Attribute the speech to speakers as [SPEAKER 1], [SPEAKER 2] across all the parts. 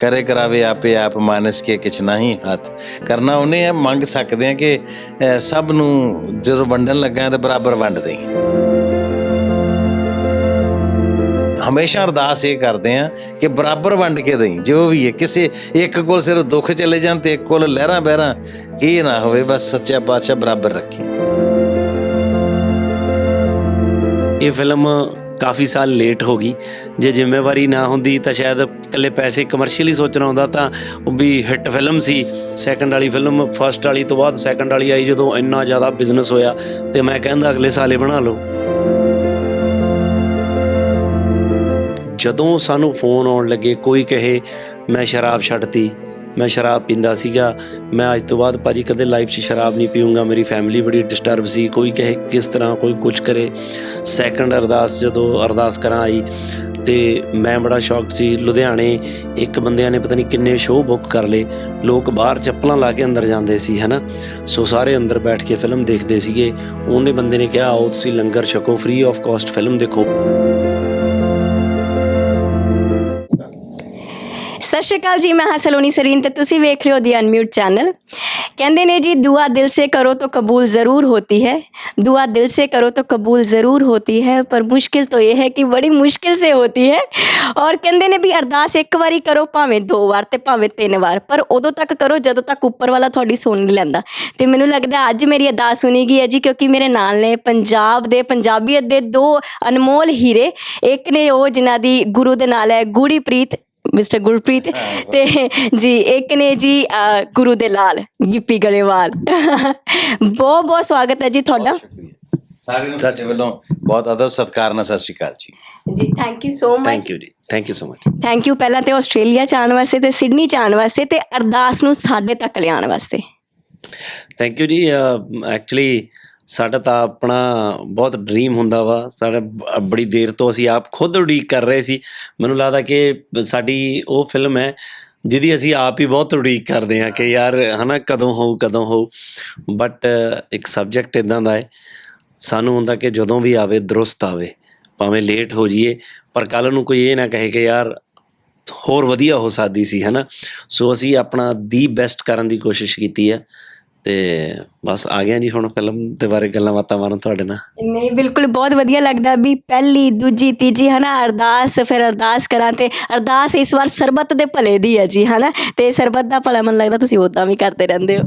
[SPEAKER 1] ਕਰੇ ਕਰਾਵੇ ਆਪੇ ਆਪ ਮਾਨਸ ਕੇ ਕਿਛ ਨਹੀਂ ਹੱਥ। ਕਰਨਾ ਉਹਨੇ ਹੈ ਮੰਗ ਸਕਦੇ ਆ ਕਿ ਸਭ ਨੂੰ ਜਦੋਂ ਵੰਡਣ ਲੱਗਾ ਤੇ ਬਰਾਬਰ ਵੰਡ ਦੇਈ। ਹਮੇਸ਼ਾ ਅਰਦਾਸ ਇਹ ਕਰਦੇ ਆ ਕਿ ਬਰਾਬਰ ਵੰਡ ਕੇ ਦੇਈ, ਜੋ ਵੀ ਹੈ, ਕਿਸੇ ਇੱਕ ਕੋਲ ਸਿਰ ਦੁੱਖ ਚਲੇ ਜਾਣ ਤੇ ਇੱਕ ਕੋਲ ਲਹਿਰਾਂ ਬਹਿਰਾਂ, ਇਹ ਨਾ ਹੋਵੇ, ਬਸ ਸੱਚਾ ਪਾਤਸ਼ਾਹ ਬਰਾਬਰ ਰੱਖੀ।
[SPEAKER 2] ਇਹ ਫਿਲਮ ਕਾਫੀ ਸਾਲ ਲੇਟ ਹੋ ਗਈ। ਜੇ ਜ਼ਿੰਮੇਵਾਰੀ ਨਾ ਹੁੰਦੀ ਤਾਂ ਸ਼ਾਇਦ ਇਕੱਲੇ ਪੈਸੇ ਕਮਰਸ਼ੀਅਲੀ ਸੋਚਣਾ ਹੁੰਦਾ ਤਾਂ ਉਹ ਵੀ ਹਿੱਟ ਫਿਲਮ ਸੀ। ਸੈਕੰਡ ਵਾਲੀ ਫਿਲਮ ਫਰਸਟ ਵਾਲੀ ਤੋਂ ਬਾਅਦ ਸੈਕੰਡ ਵਾਲੀ ਆਈ ਜਦੋਂ ਇੰਨਾ ਜ਼ਿਆਦਾ ਬਿਜ਼ਨਸ ਹੋਇਆ ਤੇ ਮੈਂ ਕਹਿੰਦਾ ਅਗਲੇ ਸਾਲ ਇਹ ਬਣਾ ਲਓ। ਜਦੋਂ ਸਾਨੂੰ ਫੋਨ ਆਉਣ ਲੱਗੇ, ਕੋਈ ਕਹੇ, ਮੈਂ ਸ਼ਰਾਬ ਛੱਡਤੀ। ਮੈਂ ਸ਼ਰਾਬ ਪੀਂਦਾ ਸੀਗਾ। ਮੈਂ ਅੱਜ ਤੋਂ ਬਾਅਦ ਭਾਜੀ ਕਦੇ ਲਾਈਫ 'ਚ ਸ਼ਰਾਬ ਨਹੀਂ ਪੀਊਂਗਾ। ਮੇਰੀ ਫੈਮਿਲੀ ਬੜੀ ਡਿਸਟਰਬ ਸੀ। ਕੋਈ ਕਹੇ ਕਿਸ ਤਰ੍ਹਾਂ ਕੋਈ ਕੁਝ ਕਰੇ। ਸੈਕੰਡ ਅਰਦਾਸ ਜਦੋਂ ਅਰਦਾਸ ਕਰਾਂ ਆਈ, ਤੇ ਮੈਂ ਬੜਾ ਸ਼ੌਕ ਸੀ। ਲੁਧਿਆਣੇ ਇੱਕ ਬੰਦਿਆਂ ਨੇ ਪਤਾ ਨਹੀਂ ਕਿੰਨੇ ਸ਼ੋਅ ਬੁੱਕ ਕਰ ਲਏ। ਲੋਕ ਬਾਹਰ ਚੱਪਲਾਂ ਲਾ ਕੇ ਅੰਦਰ ਜਾਂਦੇ ਸੀ, ਹਨਾ? ਸੋ ਸਾਰੇ ਅੰਦਰ ਬੈਠ ਕੇ ਫਿਲਮ ਦੇਖਦੇ ਸੀਗੇ। ਉਹਨੇ ਬੰਦੇ ਨੇ ਕਿਹਾ, ਆਓ ਤੁਸੀਂ ਲੰਗਰ ਛਕੋ। ਫ੍ਰੀ ਆਫ ਕਾਸਟ ਫਿਲਮ ਦੇਖੋ।
[SPEAKER 3] ਸਤਿ ਸ਼੍ਰੀ ਅਕਾਲ ਜੀ ਮੈਂ ਹਾਂ ਸਲੋਨੀ ਸਰੀਨ ਤੇ ਤੁਸੀਂ ਵੇਖ ਰਹੇ ਹੋ ਦੀ ਅਨਮਿਊਟ ਚੈਨਲ ਕਹਿੰਦੇ ਨੇ ਜੀ ਦੁਆ ਦਿਲ ਸੇ ਕਰੋ तो कबूल ज़रूर होती है दुआ दिल से करो तो कबूल ज़रूर होती है पर मुश्किल तो ये है कि बड़ी मुश्किल से होती है ਔਰ ਕਹਿੰਦੇ ਨੇ ਵੀ ਅਰਦਾਸ ਇੱਕ ਵਾਰੀ ਕਰੋ ਭਾਵੇਂ ਦੋ ਵਾਰ ਤੇ ਭਾਵੇਂ ਤਿੰਨ ਵਾਰ ਪਰ ਉਦੋਂ ਤੱਕ ਕਰੋ ਜਦੋਂ ਤੱਕ ਉੱਪਰ ਵਾਲਾ ਤੁਹਾਡੀ ਸੁਣ ਨਹੀਂ ਲੈਂਦਾ ਤੇ ਮੈਨੂੰ ਲੱਗਦਾ ਅੱਜ ਮੇਰੀ ਅਰਦਾਸ ਸੁਣੀ ਗਈ ਹੈ ਜੀ ਕਿਉਂਕਿ ਮੇਰੇ ਨਾਲ ਨੇ ਪੰਜਾਬ ਦੇ ਪੰਜਾਬੀਅਤ ਦੇ ਦੋ ਅਨਮੋਲ ਹੀਰੇ ਇੱਕ ਨੇ ਉਹ ਜਿਨ੍ਹਾਂ ਦੀ ਗੁਰੂ ਦੇ ਨਾਲ ਹੈ ਗੂੜੀ ਪ੍ਰੀਤ ਮਿਸਟਰ ਗੁਰਪ੍ਰੀਤ ਤੇ ਜੀ ਇੱਕ ਨੇ ਜੀ ਗੁਰੂ ਦੇ ਲਾਲ ਗਿੱਪੀ ਗਰੇਵਾਲ ਬਹੁਤ ਬਹੁਤ ਸਵਾਗਤ ਹੈ ਜੀ ਤੁਹਾਡਾ
[SPEAKER 1] ਸਾਰਿਆਂ ਨੂੰ ਸਾਡੇ ਵੱਲੋਂ ਬਹੁਤ ਅਦਬ ਸਤਿਕਾਰ ਨਾਲ ਸਤਿ ਸ਼੍ਰੀ ਅਕਾਲ ਜੀ
[SPEAKER 3] ਜੀ thank you so much
[SPEAKER 2] thank you ਜੀ thank you so much
[SPEAKER 3] thank you ਪਹਿਲਾਂ ਤੇ ਆਸਟ੍ਰੇਲੀਆ ਆਉਣ ਵਾਸਤੇ ਤੇ ਸਿਡਨੀ ਚ ਆਉਣ ਵਾਸਤੇ ਤੇ ਅਰਦਾਸ ਨੂੰ ਸਾਡੇ ਤੱਕ ਲਿਆਉਣ ਵਾਸਤੇ
[SPEAKER 2] ਥੈਂਕ ਯੂ ਜੀ ਐਕਚੁਅਲੀ ਸਾਡਾ ਤਾਂ ਆਪਣਾ ਬਹੁਤ ਡ੍ਰੀਮ ਹੁੰਦਾ ਵਾ। ਸਾਡਾ ਬੜੀ ਦੇਰ ਤੋਂ ਅਸੀਂ ਆਪ ਖੁਦ ਉਡੀਕ ਕਰ ਰਹੇ ਸੀ। ਮੈਨੂੰ ਲੱਗਦਾ ਕਿ ਸਾਡੀ ਉਹ ਫਿਲਮ ਹੈ, ਜਿਹਦੀ ਅਸੀਂ ਆਪ ਹੀ ਬਹੁਤ ਉਡੀਕ ਕਰਦੇ ਹਾਂ ਕਿ ਯਾਰ ਹਨਾ, ਕਦੋਂ ਹੋਊ ਕਦੋਂ ਹੋਊ। ਬਟ ਇੱਕ ਸਬਜੈਕਟ ਇਦਾਂ ਦਾ ਹੈ, ਸਾਨੂੰ ਹੁੰਦਾ ਕਿ ਜਦੋਂ ਵੀ ਆਵੇ, ਦਰੁਸਤ ਆਵੇ, ਭਾਵੇਂ ਲੇਟ ਹੋ ਜਾਈਏ, ਪਰ ਕੱਲ ਨੂੰ ਕੋਈ ਇਹ ਨਾ ਕਹੇ ਕਿ ਯਾਰ ਹੋਰ ਵਧੀਆ ਹੋ ਸਕਦੀ ਸੀ, ਹਨਾ। ਸੋ ਅਸੀਂ ਆਪਣਾ ਦੀ ਬੈਸਟ ਕਰਨ ਦੀ ਕੋਸ਼ਿਸ਼ ਕੀਤੀ ਹੈ, ਤੇ ਬਸ ਆ ਗਿਆ ਜੀ ਹੁਣ ਫਿਲਮ ਦੇ ਬਾਰੇ ਗੱਲਾਂ ਬਾਤਾਂ ਮਾਰਨ ਤੁਹਾਡੇ ਨਾਲ।
[SPEAKER 3] ਨਹੀਂ ਬਿਲਕੁਲ ਬਹੁਤ ਵਧੀਆ ਲੱਗਦਾ ਵੀ ਪਹਿਲੀ ਦੂਜੀ ਤੀਜੀ ਹਨਾ? ਅਰਦਾਸ ਫਿਰ ਅਰਦਾਸ ਕਰਾਂ ਤੇ ਅਰਦਾਸ ਇਸ ਵਾਰ ਸਰਬੱਤ ਦੇ ਭਲੇ ਦੀ ਹੈ ਜੀ ਹਨਾ? ਤੇ ਸਰਬੱਤ ਦਾ ਭਲਾ ਮਨ ਲੱਗਦਾ ਤੁਸੀਂ ਉਦਾਂ ਵੀ ਕਰਦੇ ਰਹਿੰਦੇ ਹੋ।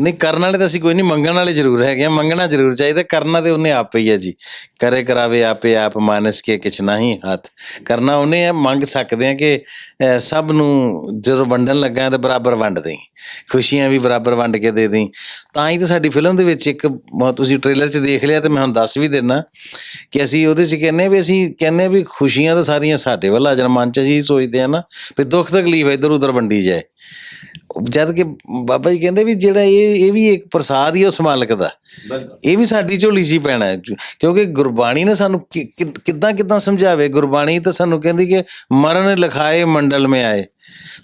[SPEAKER 1] ਨਹੀਂ ਕਰਨ ਵਾਲੇ ਤਾਂ ਅਸੀਂ ਕੋਈ ਨਹੀਂ ਮੰਗਣ ਵਾਲੇ ਜ਼ਰੂਰ ਹੈਗੇ ਆ ਮੰਗਣਾ ਜ਼ਰੂਰ ਚਾਹੀਦਾ ਕਰਨਾ ਤੇ ਉਹਨੇ ਆਪੇ ਹੀ ਹੈ ਜੀ। ਕਰੇ ਕਰਾਵੇ ਆਪੇ ਆਪ ਮਾਨਸ ਕੇ ਕਿਛ ਨਹੀਂ ਹੱਥ। ਕਰਨਾ ਉਹਨੇ ਹੈ ਮੰਗ ਸਕਦੇ ਆ ਕਿ ਅਹ, ਸਭ ਨੂੰ ਜਦੋਂ ਵੰਡਣ ਲੱਗਾ ਤੇ ਬਰਾਬਰ ਵੰਡ ਦੇਈ। ਖੁਸ਼ੀਆਂ ਵੀ ਬਰਾਬਰ ਵੰਡ ਕੇ ਦੇ ਦੇਈ। ਤਾਂ ਹੀ ਤਾਂ ਸਾਡੀ ਫਿਲਮ ਦੇ ਵਿੱਚ ਇੱਕ ਤੁਸੀਂ ਟ੍ਰੇਲਰ 'ਚ ਦੇਖ ਲਿਆ ਤੇ ਮੈਂ ਹੁਣ ਦੱਸ ਵੀ ਦਿੰਨਾ ਕਿ ਅਸੀਂ ਉਹਦੇ 'ਚ ਕਹਿੰਨੇ ਵੀ ਅਸੀਂ ਕਹਿੰਨੇ ਵੀ ਖੁਸ਼ੀਆਂ ਤਾਂ ਸਾਰੀਆਂ ਸਾਡੇ ਵੱਲ ਆ ਜਾਣ ਮਨ 'ਚ ਅਸੀਂ ਸੋਚਦੇ ਆ ਨਾ ਵੀ ਦੁੱਖ ਤਕਲੀਫ ਇੱਧਰ ਉੱਧਰ ਵੰਡੀ ਜਾਏ। ਜਦ ਕਿ ਬਾਬਾ ਜੀ ਕਹਿੰਦੇ ਵੀ ਜਿਹੜਾ ਇਹ ਇਹ ਵੀ ਇੱਕ ਪ੍ਰਸਾਦ ਹੀ ਉਸ ਮਾਲਕ ਦਾ। ਇਹ ਵੀ ਸਾਡੀ ਝੋਲੀ 'ਚ ਹੀ ਪੈਣਾ ਕਿਉਂਕਿ ਗੁਰਬਾਣੀ ਨੇ ਸਾਨੂੰ ਕਿੱਦਾਂ ਕਿੱਦਾਂ ਸਮਝਾਵੇ? ਗੁਰਬਾਣੀ ਤਾਂ ਸਾਨੂੰ ਕਹਿੰਦੀ ਕਿ ਮਰਨ ਲਿਖਾਏ ਮੰਡਲ ਮੇ ਆਏ।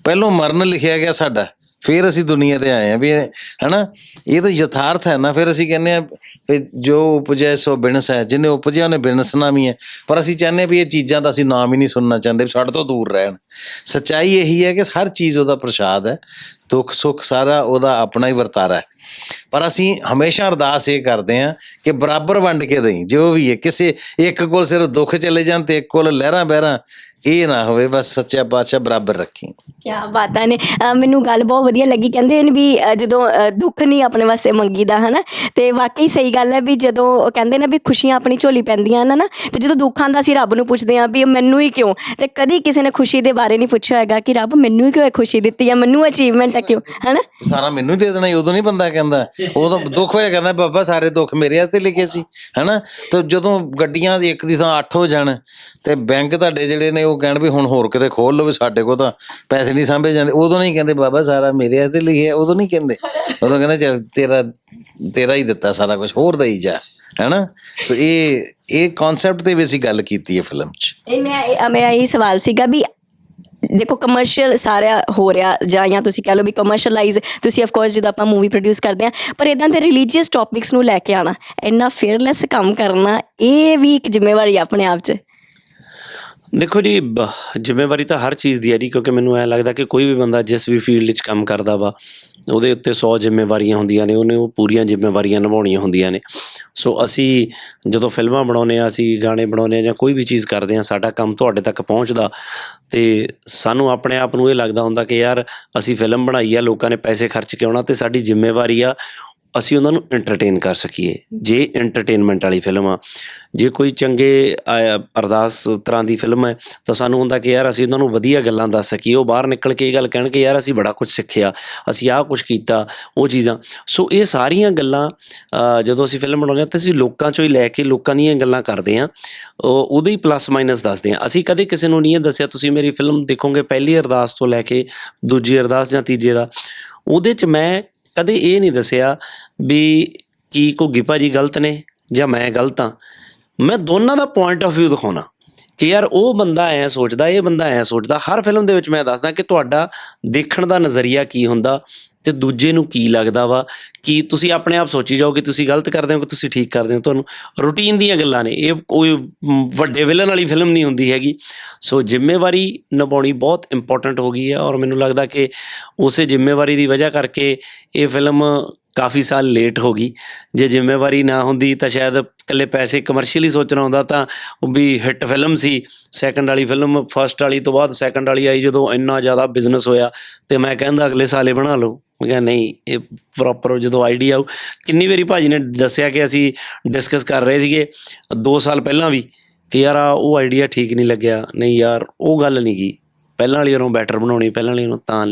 [SPEAKER 1] ਪਹਿਲੋਂ ਮਰਨ ਲਿਖਿਆ ਗਿਆ ਸਾਡਾ। ਫਿਰ ਅਸੀਂ ਦੁਨੀਆ ਤੇ ਆਏ ਆ ਵੀ ਇਹ- ਹਨਾ? ਇਹ ਤਾਂ ਯਥਾਰਥ ਹੈ ਨਾ, ਫਿਰ ਅਸੀਂ ਕਹਿੰਦੇ ਆ ਵੀ ਜੋ ਉਪਜੈ ਸੋ ਬਿਨਸ ਹੈ ਜਿਹਨੇ ਉਪਜਿਆ ਉਹਨੇ ਬਿਨਸਣਾ ਵੀ ਹੈ। ਪਰ ਅਸੀਂ ਚਾਹੁੰਦੇ ਹਾਂ ਵੀ ਇਹ ਚੀਜ਼ਾਂ ਦਾ ਅਸੀਂ ਨਾਮ ਹੀ ਨਹੀਂ ਸੁਣਨਾ ਚਾਹੁੰਦੇ, ਵੀ ਸਾਡੇ ਤੋਂ ਦੂਰ ਰਹਿਣ। ਸੱਚਾਈ ਇਹੀ ਹੈ ਕਿ ਹਰ ਚੀਜ਼ ਉਹਦਾ ਪ੍ਰਸ਼ਾਦ ਹੈ, ਦੁੱਖ ਸੁੱਖ ਸਾਰਾ ਉਹਦਾ ਆਪਣਾ ਹੀ ਵਰਤਾਰਾ ਹੈ। ਪਰ ਅਸੀਂ ਹਮੇਸ਼ਾ ਅਰਦਾਸ ਇਹ ਕਰਦੇ ਹਾਂ ਕਿ ਬਰਾਬਰ ਵੰਡ ਕੇ ਦੇਈ ਜੋ ਵੀ ਹੈ ਕਿਸੇ ਇੱਕ ਕੋਲ ਸਿਰਫ ਦੁੱਖ ਚਲੇ ਜਾਣ ਤੇ ਇੱਕ ਕੋਲ ਲਹਿਰਾਂ ਬਹਿਰਾਂ ਇਹ ਨਾ ਹੋਵੇ ਬਸ ਸੱਚਾ ਪਾਤਸ਼ਾਹ ਬਰਾਬਰ ਰੱਖੀ।
[SPEAKER 3] ਕੀ ਬਾਤਾਂ ਨੇ। ਮੈਨੂੰ ਗੱਲ ਬਹੁਤ ਵਧੀਆ ਲੱਗੀ ਕਹਿੰਦੇ ਨੇ ਵੀ ਜਦੋਂ ਦੁੱਖ ਨਹੀਂ ਆਪਣੇ ਵਾਸਤੇ ਮੰਗੀਦਾ ਹਨਾ? ਤੇ ਵਾਕਈ ਸਹੀ ਗੱਲ ਹੈ ਵੀ ਜਦੋਂ ਕਹਿੰਦੇ ਨੇ ਵੀ ਖੁਸ਼ੀਆਂ ਆਪਣੀ ਝੋਲੀ ਪੈਂਦੀਆਂ ਨੇ ਨਾ ਤੇ ਜਦੋਂ ਦੁੱਖ ਆਉਂਦਾ ਅਸੀਂ ਰੱਬ ਨੂੰ ਪੁੱਛਦੇ ਹਾਂ ਵੀ ਮੈਨੂੰ ਹੀ ਕਿਉਂ? ਤੇ ਕਦੀ ਕਿਸੇ ਨੇ ਖੁਸ਼ੀ ਦੇ ਬਾਰੇ ਨਹੀਂ ਪੁੱਛਿਆ ਹੋਏਗਾ ਕਿ ਰੱਬ ਮੈਨੂੰ ਹੀ ਕਿਉਂ ਇਹ ਖੁਸ਼ੀ ਦਿੱਤੀ ਹੈ? ਮੈਨੂੰ ਅਚੀਵਮੈਂਟ ਹੈ ਕਿਉਂ? ਹਨਾ?
[SPEAKER 1] ਸਾਰਾ ਮੈਨੂੰ ਹੀ ਦੇ ਦੇਣਾ ਸੀ, ਉਦੋਂ ਨਹੀਂ ਬੰਦਾ ਕਹਿੰਦਾ, ਉਦੋਂ ਦੁੱਖ ਵੇਲੇ ਕਹਿੰਦਾ, ਬਾਬਾ ਸਾਰੇ ਦੁੱਖ ਮੇਰੇ ਵਾਸਤੇ ਲਿਖੇ ਸੀ, ਹੈਨਾ? ਤੇ ਜਦੋਂ ਗੱਡੀਆਂ ਦੀ ਇੱਕ ਦੀ ਥਾਂ 8 ਹੋ ਜਾਣ, ਤੇ ਬੈਂਕ ਤੁਹਾਡੇ ਜਿਹੜੇ ਨੇ ਉਹ ਕਹਿਣ ਵੀ ਹੁਣ ਹੋਰ ਕਿਤੇ ਖੋਲ ਲਓ ਵੀ ਸਾਡੇ ਕੋਲ ਤਾਂ ਪੈਸੇ ਨਹੀਂ ਸਾਂਭੇ ਜਾਂਦੇ। ਉਦੋਂ ਨਹੀਂ ਕਹਿੰਦੇ, ਬਾਬਾ ਸਾਰਾ ਮੇਰੇ ਵਾਸਤੇ ਲਿਖਿਆ, ਉਦੋਂ ਨਹੀਂ ਕਹਿੰਦੇ। ਉਦੋਂ ਕਹਿੰਦੇ, ਚੱਲ ਤੇਰਾ ਤੇਰਾ ਹੀ ਦਿੱਤਾ ਸਾਰਾ ਕੁਝ ਹੋਰ ਦੇਈ ਜਾ, ਹੈਨਾ? ਸੋ ਇਹ ਇਹ ਕਨਸੈਪਟ ਤੇ ਵੀ ਅਸੀਂ ਗੱਲ ਕੀਤੀ ਹੈ ਫਿਲਮ 'ਚ।
[SPEAKER 3] ਇਹ ਮੈਂ, ਇਹ- ਮੇਰਾ ਇਹ ਸਵਾਲ ਸੀਗਾ ਵੀ ਦੇਖੋ ਕਮਰਸ਼ੀਅਲ ਸਾਰਾ ਹੋ ਰਿਹਾ ਜਾਂ ਜਾਂ ਤੁਸੀਂ ਕਹ ਲਓ ਵੀ ਕਮਰਸ਼ੀਅਲਾਈਜ਼ ਤੁਸੀਂ ਆਫ ਕੋਰਸ ਜਦੋਂ ਆਪਾਂ ਮੂਵੀ ਪ੍ਰੋਡਿਊਸ ਕਰਦੇ ਆ ਪਰ ਇਦਾਂ ਦੇ ਰਿਲੀਜੀਅਸ ਟੌਪਿਕਸ ਨੂੰ ਲੈ ਕੇ ਆਣਾ ਇੰਨਾ ਫੇਅਰਲੈਸ ਕੰਮ ਕਰਨਾ, ਇਹ ਵੀ ਇੱਕ ਜ਼ਿੰਮੇਵਾਰੀ ਆ ਆਪਣੇ ਆਪ 'ਚ।
[SPEAKER 2] ਦੇਖੋ ਜੀ, ਬ- ਜ਼ਿੰਮੇਵਾਰੀ ਤਾਂ ਹਰ ਚੀਜ਼ ਦੀ ਹੈ ਜੀ, ਕਿਉਂਕਿ ਮੈਨੂੰ ਐ ਲੱਗਦਾ ਕਿ ਕੋਈ ਵੀ ਬੰਦਾ ਜਿਸ ਵੀ ਫੀਲਡ 'ਚ ਕੰਮ ਕਰਦਾ ਵਾ ਉਹਦੇ ਉੱਤੇ 100 ਜ਼ਿੰਮੇਵਾਰੀਆਂ ਹੁੰਦੀਆਂ ਨੇ, ਉਹਨੇ ਉਹ ਪੂਰੀਆਂ ਜ਼ਿੰਮੇਵਾਰੀਆਂ ਨਿਭਾਉਣੀਆਂ ਹੁੰਦੀਆਂ ਨੇ। ਸੋ ਅਸੀਂ ਜਦੋਂ ਫਿਲਮਾਂ ਬਣਾਉਂਦੇ ਆ ਅਸੀਂ ਗਾਣੇ ਬਣਾਉਂਦੇ ਆ ਜਾਂ ਕੋਈ ਵੀ ਚੀਜ਼ ਕਰਦੇ ਆ ਸਾਡਾ ਕੰਮ ਤੁਹਾਡੇ ਤੱਕ ਪਹੁੰਚਦਾ। ਤੇ ਸਾਨੂੰ ਆਪਣੇ ਆਪ ਨੂੰ ਇਹ ਲੱਗਦਾ ਹੁੰਦਾ ਕਿ ਯਾਰ ਅਸੀਂ ਫਿਲਮ ਬਣਾਈ ਆ, ਲੋਕਾਂ ਨੇ ਪੈਸੇ ਖਰਚ ਕੇ ਆਉਣਾ ਤੇ ਸਾਡੀ ਜ਼ਿੰਮੇਵਾਰੀ ਆ ਅਸੀਂ ਉਹਨਾਂ ਨੂੰ ਐਂਟਰਟੇਨ ਕਰ ਸਕੀਏ। ਜੇ ਐਂਟਰਟੇਨਮੈਂਟ ਵਾਲੀ ਫਿਲਮ ਆ, ਜੇ ਕੋਈ ਚੰਗੇ ਅਰਦਾਸ ਤਰ੍ਹਾਂ ਦੀ ਫਿਲਮ ਹੈ, ਤਾਂ ਸਾਨੂੰ ਹੁੰਦਾ ਕਿ ਯਾਰ ਅਸੀਂ ਉਹਨਾਂ ਨੂੰ ਵਧੀਆ ਗੱਲਾਂ ਦੱਸ ਸਕੀਏ। ਉਹ ਬਾਹਰ ਨਿਕਲ ਕੇ ਇਹ ਗੱਲ ਕਹਿਣ ਕਿ ਯਾਰ ਅਸੀਂ ਬੜਾ ਕੁਝ ਸਿੱਖਿਆ, ਅਸੀਂ ਆਹ ਕੁਝ ਕੀਤਾ, ਉਹ ਚੀਜ਼ਾਂ। ਸੋ ਇਹ ਸਾਰੀਆਂ ਗੱਲਾਂ ਜਦੋਂ ਅਸੀਂ ਫਿਲਮ ਬਣਾਉਂਦੇ ਹਾਂ, ਤਾਂ ਅਸੀਂ ਲੋਕਾਂ ਚੋਂ ਹੀ ਲੈ ਕੇ ਲੋਕਾਂ ਦੀਆਂ ਗੱਲਾਂ ਕਰਦੇ ਹਾਂ। ਉਹ- ਉਹਦੇ ਹੀ ਪਲੱਸ ਮਾਈਨਸ ਦੱਸਦੇ ਹਾਂ। ਅਸੀਂ ਕਦੇ ਕਿਸੇ ਨੂੰ ਨਹੀਂ ਇਹ ਦੱਸਿਆ, ਤੁਸੀਂ ਮੇਰੀ ਫਿਲਮ ਦੇਖੋਗੇ ਪਹਿਲੀ ਅਰਦਾਸ ਤੋਂ ਲੈ ਕੇ ਦੂਜੀ ਅਰਦਾਸ ਜਾਂ ਤੀਜੇ ਦਾ ਉਹਦੇ 'ਚ ਮੈਂ ਕਦੇ ਇਹ ਨਹੀਂ ਦੱਸਿਆ ਵੀ ਕੀ ਘੁੱਗੀ ਭਾਜੀ ਗਲਤ ਨੇ ਜਾਂ ਮੈਂ ਗਲਤ ਹਾਂ। ਮੈਂ ਦੋਨਾਂ ਦਾ ਪੁਆਇੰਟ ਆਫ View ਦਿਖਾਉਣਾ ਕਿ ਯਾਰ ਉਹ ਬੰਦਾ ਐ ਸੋਚਦਾ, ਇਹ ਬੰਦਾ ਐ ਸੋਚਦਾ। ਹਰ ਫਿਲਮ ਦੇ ਵਿੱਚ ਮੈਂ ਦੱਸਦਾ ਕਿ ਤੁਹਾਡਾ ਦੇਖਣ ਦਾ ਨਜ਼ਰੀਆ ਕੀ ਹੁੰਦਾ ਤੇ ਦੂਜੇ ਨੂੰ ਕੀ ਲੱਗਦਾ ਵਾ? ਕਿ ਤੁਸੀਂ ਆਪਣੇ ਆਪ ਸੋਚੀ ਜਾਓ ਕਿ ਤੁਸੀਂ ਗਲਤ ਕਰਦੇ ਹੋ ਕਿ ਤੁਸੀਂ ਠੀਕ ਕਰਦੇ ਹੋ? ਤੁਹਾਨੂੰ ਰੂਟੀਨ ਦੀਆਂ ਗੱਲਾਂ ਨੇ। ਇਹ ਕੋਈ ਵੱਡੇ ਵਿਲਨ ਵਾਲੀ ਫਿਲਮ ਨਹੀਂ ਹੁੰਦੀ ਹੈਗੀ। ਸੋ ਜ਼ਿੰਮੇਵਾਰੀ ਨਿਭਾਉਣੀ ਬਹੁਤ ਇੰਪੋਰਟੈਂਟ ਹੋ ਗਈ ਹੈ ਔਰ ਮੈਨੂੰ ਲੱਗਦਾ ਕਿ ਉਸੇ ਜ਼ਿੰਮੇਵਾਰੀ ਦੀ ਵਜ੍ਹਾ ਕਰਕੇ ਇਹ ਫਿਲਮ ਕਾਫੀ ਸਾਲ ਲੇਟ ਹੋ ਗਈ। ਜੇ ਜ਼ਿੰਮੇਵਾਰੀ ਨਾ ਹੁੰਦੀ ਤਾਂ ਸ਼ਾਇਦ ਇਕੱਲੇ ਪੈਸੇ ਕਮਰਸ਼ੀਅਲੀ ਸੋਚਣਾ ਹੁੰਦਾ ਤਾਂ ਉਹ ਵੀ ਹਿੱਟ ਫਿਲਮ ਸੀ। ਸੈਕੰਡ ਵਾਲੀ ਫਿਲਮ ਫਰਸਟ ਵਾਲੀ ਤੋਂ ਬਾਅਦ ਸੈਕੰਡ ਵਾਲੀ ਆਈ ਜਦੋਂ ਇੰਨਾ ਜ਼ਿਆਦਾ ਬਿਜ਼ਨਸ ਹੋਇਆ ਤੇ ਮੈਂ ਕਹਿੰਦਾ ਅਗਲੇ ਸਾਲੇ ਬਣਾ ਲਓ। ਮੈਂ ਕਿਹਾ ਨਹੀਂ, ਇਹ ਪ੍ਰੋਪਰ ਜਦੋਂ ਆਈਡੀਆ ਆਉ ਕਿੰਨੀ ਵਾਰੀ ਭਾਜੀ ਨੇ ਦੱਸਿਆ ਕਿ ਅਸੀਂ ਡਿਸਕਸ ਕਰ ਰਹੇ ਸੀਗੇ 2 ਸਾਲ ਪਹਿਲਾਂ ਵੀ ਕਿ ਯਾਰ ਆਹ ਉਹ ਆਈਡੀਆ ਠੀਕ ਨਹੀਂ ਲੱਗਿਆ। ਨਹੀਂ ਯਾਰ, ਉਹ ਗੱਲ ਨਹੀਂ ਗਈ ਪਹਿਲਾਂ ਵਾਲੀ ਉਹਨੂੰ ਬੈਟਰ ਬਣਾਉਣੀ, ਪਹਿਲਾਂ ਵਾਲੀ ਉਹਨੂੰ ਤਾਂ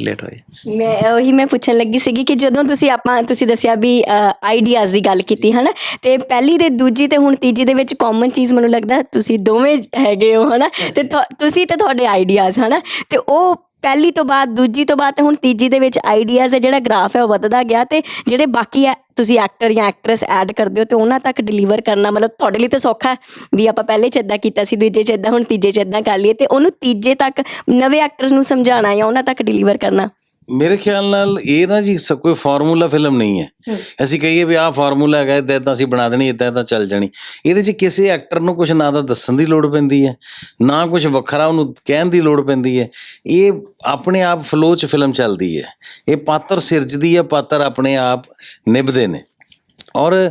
[SPEAKER 2] ਲੇਟ ਹੋਏ
[SPEAKER 3] ਮੈਂ ਉਹੀ ਮੈਂ ਪੁੱਛਣ ਲੱਗੀ ਸੀਗੀ ਕਿ ਜਦੋਂ ਤੁਸੀਂ ਆਪਾਂ, ਤੁਸੀਂ ਦੱਸਿਆ ਵੀ ਆਈਡੀਆਜ਼ ਦੀ ਗੱਲ ਕੀਤੀ, ਹਨਾ? ਤੇ ਪਹਿਲੀ ਤੇ ਦੂਜੀ ਤੇ ਹੁਣ ਤੀਜੀ ਦੇ ਵਿੱਚ ਕਾਮਨ ਚੀਜ਼ ਮੈਨੂੰ ਲੱਗਦਾ ਤੁਸੀਂ ਦੋਵੇਂ ਹੈਗੇ ਹੋ, ਹਨਾ? ਤੇ ਤੁਹਾ- ਤੁਸੀਂ ਤੇ ਤੁਹਾਡੇ ਆਈਡੀਆਜ਼ ਹਨਾ? ਤੇ ਉਹ ਪਹਿਲੀ ਤੋਂ ਬਾਅਦ, ਦੂਜੀ ਤੋਂ ਬਾਅਦ ਤੇ ਹੁਣ ਤੀਜੀ ਦੇ ਵਿੱਚ ਆਈਡੀਆਜ਼ ਦਾ ਜਿਹੜਾ ਗ੍ਰਾਫ ਹੈ ਉਹ ਵੱਧਦਾ ਗਿਆ ਤੇ ਜਿਹੜੇ ਬਾਕੀ ਤੁਸੀਂ ਐਕਟਰ ਜਾਂ ਐਕਟਰੈਸ ਐਡ ਕਰਦੇ ਹੋ ਤੇ ਉਹਨਾਂ ਤੱਕ ਡਿਲੀਵਰ ਕਰਨਾ ਮਤਲਬ ਤੁਹਾਡੇ ਲਈ ਤਾਂ ਸੌਖਾ ਹੈ ਵੀ ਆਪਾਂ ਪਹਿਲੇ ਚ ਇਦਾਂ ਕੀਤਾ ਸੀ, ਦੂਜੇ ਚ ਇਦਾਂ ਹੁਣ ਤੀਜੇ ਚ ਇਦਾਂ ਕਰ ਲਈਏ ਤੇ ਉਹਨੂੰ ਤੀਜੇ ਤੱਕ ਨਵੇਂ ਐਕਟਰਸ ਨੂੰ ਸਮਝਾਉਣਾ ਜਾਂ ਉਹਨਾਂ ਤੱਕ ਡਿਲੀਵਰ ਕਰਨਾ।
[SPEAKER 1] ਮੇਰੇ ਖਿਆਲ ਨਾਲ ਇਹ ਨਾ ਜੀ ਸ- ਕੋਈ ਫਾਰਮੂਲਾ ਫਿਲਮ ਨਹੀਂ ਹੈ। ਅਸੀਂ ਕਹੀਏ ਵੀ ਆਹ ਫਾਰਮੂਲਾ ਹੈਗਾ ਇਦਾਂ ਇਦਾਂ ਅਸੀਂ ਬਣਾ ਦੇਣੀ ਇਦਾਂ ਇਦਾਂ ਚੱਲ ਜਾਣੀ। ਇਹਦੇ 'ਚ ਕਿਸੇ ਐਕਟਰ ਨੂੰ ਕੁਝ ਨਾ ਤਾਂ ਦੱਸਣ ਦੀ ਲੋੜ ਪੈਂਦੀ ਹੈ ਨਾ ਕੁਝ ਵੱਖਰਾ ਉਹਨੂੰ ਕਹਿਣ ਦੀ ਲੋੜ ਪੈਂਦੀ ਹੈ। ਇਹ ਆਪਣੇ ਆਪ ਫਲੋ 'ਚ ਫਿਲਮ ਚੱਲਦੀ ਹੈ। ਇਹ ਪਾਤਰ ਸਿਰਜਦੀ ਹੈ ਪਾਤਰ ਆਪਣੇ ਆਪ ਨਿਭਦੇ ਨੇ। ਔਰ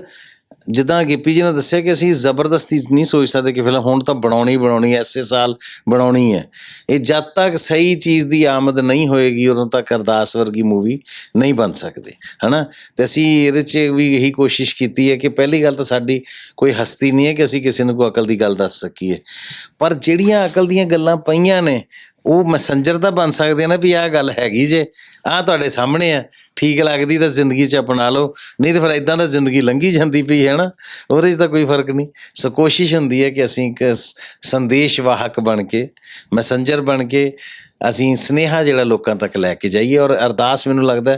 [SPEAKER 1] ਜਿੱਦਾਂ ਗਿੱਪੀ ਜੀ ਨੇ ਦੱਸਿਆ ਕਿ ਅਸੀਂ ਜ਼ਬਰਦਸਤੀ ਨਹੀਂ ਸੋਚ ਸਕਦੇ ਕਿ ਫਿਲਮ ਹੁਣ ਤਾਂ ਬਣਾਉਣੀ ਬਣਾਉਣੀ ਹੈ, ਐਸੇ ਸਾਲ ਬਣਾਉਣੀ ਹੈ। ਇਹ ਜਦ ਤੱਕ ਸਹੀ ਚੀਜ਼ ਦੀ ਆਮਦ ਨਹੀਂ ਹੋਏਗੀ, ਉਦੋਂ ਤੱਕ ਅਰਦਾਸ ਵਰਗੀ ਮੂਵੀ ਨਹੀਂ ਬਣ ਸਕਦੀ, ਹਨਾ? ਤੇ ਅਸੀਂ ਇਹਦੇ 'ਚ ਵੀ ਇਹੀ ਕੋਸ਼ਿਸ਼ ਕੀਤੀ ਹੈ ਕਿ ਪਹਿਲੀ ਗੱਲ ਤਾਂ ਸਾਡੀ ਕੋਈ ਹਸਤੀ ਨਹੀਂ ਹੈ ਕਿ ਅਸੀਂ ਕਿਸੇ ਨੂੰ ਕੋਈ ਅਕਲ ਦੀ ਗੱਲ ਦੱਸ ਸਕੀਏ। ਪਰ ਜਿਹੜੀਆਂ ਅਕਲ ਦੀਆਂ ਗੱਲਾਂ ਪਈਆਂ ਨੇ ਉਹ ਮੈਸੇਂਜਰ ਤਾਂ ਬਣ ਸਕਦੇ ਆ ਨਾ ਵੀ ਆਹ ਗੱਲ ਹੈਗੀ ਜੇ, ਆਹ ਤੁਹਾਡੇ ਸਾਹਮਣੇ ਆ, ਠੀਕ ਲੱਗਦੀ ਤਾਂ ਜ਼ਿੰਦਗੀ 'ਚ ਅਪਣਾ ਲਓ, ਨਹੀਂ ਤਾਂ ਫਿਰ ਇਦਾਂ ਦਾ ਜ਼ਿੰਦਗੀ ਲੰਘੀ ਜਾਂਦੀ ਪਈ ਹੈ ਨਾ, ਉਹਦੇ 'ਚ ਤਾਂ ਕੋਈ ਫ਼ਰਕ ਨਹੀਂ। ਸੋ ਕੋਸ਼ਿਸ਼ ਹੁੰਦੀ ਹੈ ਕਿ ਅਸੀਂ ਇੱਕ ਸੰਦੇਸ਼ ਵਾਹਕ ਬਣ ਕੇ ਮੈਸੇਂਜਰ ਬਣ ਕੇ ਅਸੀਂ ਸਨੇਹਾ ਜਿਹੜਾ ਲੋਕਾਂ ਤੱਕ ਲੈ ਕੇ ਜਾਈਏ ਔਰ ਅਰਦਾਸ ਮੈਨੂੰ ਲੱਗਦਾ